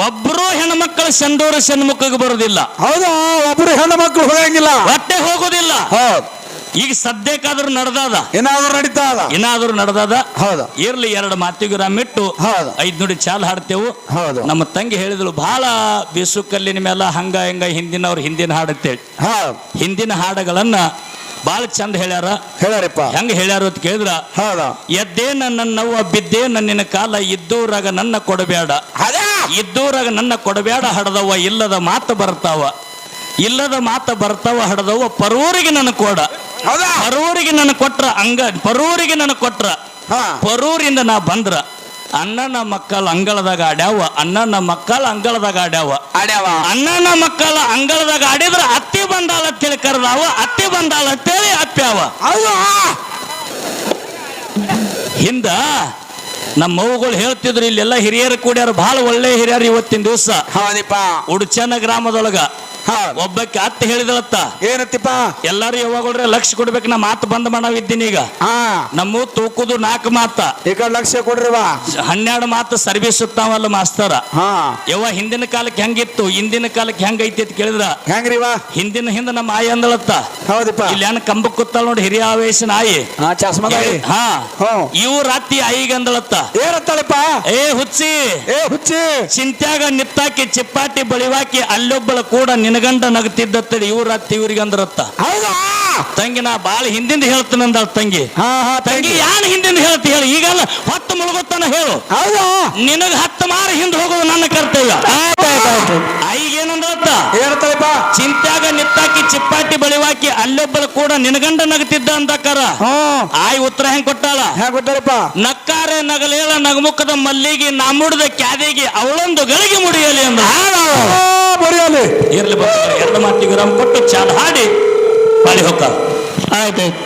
ಒಬ್ರು ಹೆಣ್ಮಕ್ಳು ಶಂಡೂರು ಷಣ್ಮುಖಗೆ ಬರೋದಿಲ್ಲ. ಹೌದಾ? ಒಬ್ರು ಹೆಣ್ಮಕ್ಳು ಹೋಗಂಗಿಲ್ಲ. ಹೊಟ್ಟೆ ಹೋಗೋದಿಲ್ಲ. ಹೌದು. ಈಗ ಸದ್ಯಕ್ಕಾದ್ರೂ ನಡೆದಾದ? ಏನಾದ್ರು ನಡೀತಾ ಅದ ಏನಾದ್ರೂ ನಡೆದಾದ? ಹೌದು. ಇರ್ಲಿ ಎರಡು ಮಾತಿಗೂ ರಾಮಿಟ್ಟು ಹೌದು. ಐದ್ ನುಡಿ ಚಾಲ್ ಹಾಡ್ತೇವು. ಹೌದು. ನಮ್ಮ ತಂಗಿ ಹೇಳಿದಳು ಬಹಳ ಬೀಸು ಕಲ್ಲಿನ ಮೇಲೆ ಹಂಗ ಹಿಂಗ ಹಿಂದಿನವ್ರು ಹಿಂದಿನ ಹಾಡುತ್ತೇಳಿ ಹೌದು. ಹಿಂದಿನ ಹಾಡುಗಳನ್ನ ಬಹಳ ಚಂದ ಹೇಳ್ಯಾರ. ಹೇಳ್ಯಾರಪ್ಪ. ಹೆಂಗ ಹೇಳ್ಯಾರ ಅಂತ ಕೇಳಿದ್ರ? ಹೌದಾ. ಎದ್ದೇ ನನ್ನ ನವ್ವ ಬಿದ್ದೇ ನನ್ನಿನ ಕಾಲ ಇದ್ದೂರಾಗ ನನ್ನ ಕೊಡಬೇಡ ಇದ್ದೂರಾಗ ನನ್ನ ಕೊಡಬೇಡ ಹಡದವ ಇಲ್ಲದ ಮಾತು ಬರ್ತಾವ. ಇಲ್ಲದ ಮಾತು ಬರ್ತಾವ ಹಡದವ ಪರೂರಿಗೆ ನನ್ನ ಕೊಡ. ಹೌದಾ? ಪರೂರಿಗೆ ನನ್ನ ಕೊಟ್ರ ಅಂಗ ಪರೂರಿಗೆ ನನಗೆ ಕೊಟ್ರ. ಹಾ. ಪರೂರಿಂದ ನಾ ಬಂದ್ರ ಅಣ್ಣನ ಮಕ್ಕಳ ಅಂಗಳದಾಗ ಆಡ್ಯಾವ ಅಣ್ಣನ ಮಕ್ಕಳ ಅಂಗಳದಾಗ ಆಡ್ಯಾವ. ಆಡ್ಯಾವ. ಅಣ್ಣನ ಮಕ್ಕಳ ಅಂಗಳದಾಗ ಆಡಿದ್ರ ಅತ್ತಿ ಬಂದಾಳ ಅಂತೇಳಿ ಕರೆದಾವ ಅತ್ತಿ ಬಂದಾಳ ಅಂತೇಳಿ ಅಪ್ಪ್ಯಾವ. ಹೌದು. ಹಿಂದ ನಮ್ಮ ಮವುಗಳು ಹೇಳ್ತಿದ್ರು ಇಲ್ಲೆಲ್ಲ ಹಿರಿಯರು ಕೂಡ್ಯಾರ ಬಹಳ ಒಳ್ಳೆ ಹಿರಿಯರು ಇವತ್ತಿನ ದಿವಸ. ಹೌದಿಪ್ಪ. ಉಡುಚನ ಗ್ರಾಮದೊಳಗ. ಒಬ್ಬಕ್ಕೆ ಅತ್ತ ಹೇಳಿದಳತ್ತ. ಏನತ್ತಿಪ್ಪ? ಎಲ್ಲಾರು ಯಾವಾಗ್ರೆ ಲಕ್ಷ ಕೊಡ್ಬೇಕು ನಾ ಮಾತು ಬಂದ್ ಮಾಡವಿದ್ದೀನಿ ಈಗ. ಹಾ. ನಮ್ಮ ತೂಕುದು ನಾಲ್ಕು ಮಾತ. ಈಗ ಲಕ್ಷ ಲಕ್ಷ್ಯ ಕೊಡ್ರಿ ಬಾ ಹನ್ನೆರಡು ಮಾತು ಸರ್ವಿಸ್ ಸುತ್ತಾವಲ್ಲ ಮಾಸ್ತರ. ಹಾ. ಯವ್ವ ಹಿಂದಿನ ಕಾಲಕ್ಕೆ ಹೆಂಗಿತ್ತು? ಹಿಂದಿನ ಕಾಲಕ್ಕೆ ಹೆಂಗೈತಿ ಅಂತ ಕೇಳಿದ್ರ? ಹೆಂಗ್ರಿ ರೀವಾ ಹಿಂದಿನ ಹಿಂದ ನಮ್ಮ ಆಯಿ ಅಂದಳತ್ತ. ಹೌದಪ್ಪ. ಇಲ್ಲಿ ಏನ್ ಕಂಬ ಕೂತಲ್ ನೋಡಿ ಹಿರಿಯ ಆವೇಶ ಆಯಿ. ಹಾ ಹಾ. ಇವ್ ರಾತ್ರಿ ಆಯಿಗೆ ಅಂದಳತ್ತ. ಏನತ್ತಳಪ್ಪ? ಏ ಹುಚ್ಚಿ. ಏ ಹುಚ್ಚಿ. ಚಿಂತ್ಯಾಗ ನಿತ್ತಾಕಿ ಚಿಪ್ಪಾಟಿ ಬಳಿವಾಕಿ ಅಲ್ಲೊಬ್ಬಳ ಕೂಡ ನಿನಗ ನಿನಗಂಡ ನಗತಿದ್ದತ್ತಡಿ ಇವ್ರ ಅತ್ತ ಇವ್ರಿಗೆ ಅಂದ್ರತ್ತ. ಹೌದಾ? ತಂಗಿ ನಾ ಬಾಳ ಹಿಂದಿಂದ ಹೇಳ್ತೀನಂದ ತಂಗಿ. ಹಾ ಹಾ ತಂಗಿ. ಯಾನ್ ಹಿಂದಿಂದ ಹೇಳ್ತಿ ಹೇಳಿ? ಈಗಲ್ಲ ಹೊತ್ತು ಮುಳುಗುತ್ತಾನ ಹೇಳು. ಹೌದಾ? ನಿನಗ ಹತ್ತು ಮಾರ ಹಿಂದ್ ಹೋಗೋದು ನನ್ನ ಕರ್ತವ್ಯ. ಈಗೇನಂದತ್ತ ಹೇಳ್ತಾರಪ್ಪ ಚಿಂತ್ಯಾಗ ನಿತ್ತಾಕಿ ಚಿಪ್ಪಾಟಿ ಬಳಿವಾಕಿ ಅಲ್ಲೊಬ್ಬರು ಕೂಡ ನಿನಗಂಡ ನಗತಿದ್ದ ಅಂದಕ್ಕಾರ ಕರ ಆಯ್ ಉತ್ತರ ಹೆಂಗ್ ಕೊಟ್ಟಾಳ? ಹ್ಯಾಂಗ ಕೊಟ್ಟಾರಪ್ಪ? ನಕ್ಕಾರೆ ನಗಲೇಳ ನಗಮುಖದ ಮಲ್ಲಿಗೆ ನಾಮುಡಿದ ಕ್ಯಾದಿಗೆ ಅವಳೊಂದು ಗಳಿಗೆ ಮುಡಿಯಲಿ ಅಂದ. ಮುಡಿಯಲಿ. ಇರ್ಲಿ ಎರಡು ಮಾತಿಗೆ ರಮ್ ಕೊಟ್ಟು ಚಾಲ ಹಾಡಿ ಬಾಳಿ ಹೊಕ್ಕ ಆಯ್ತಾಯ್ತು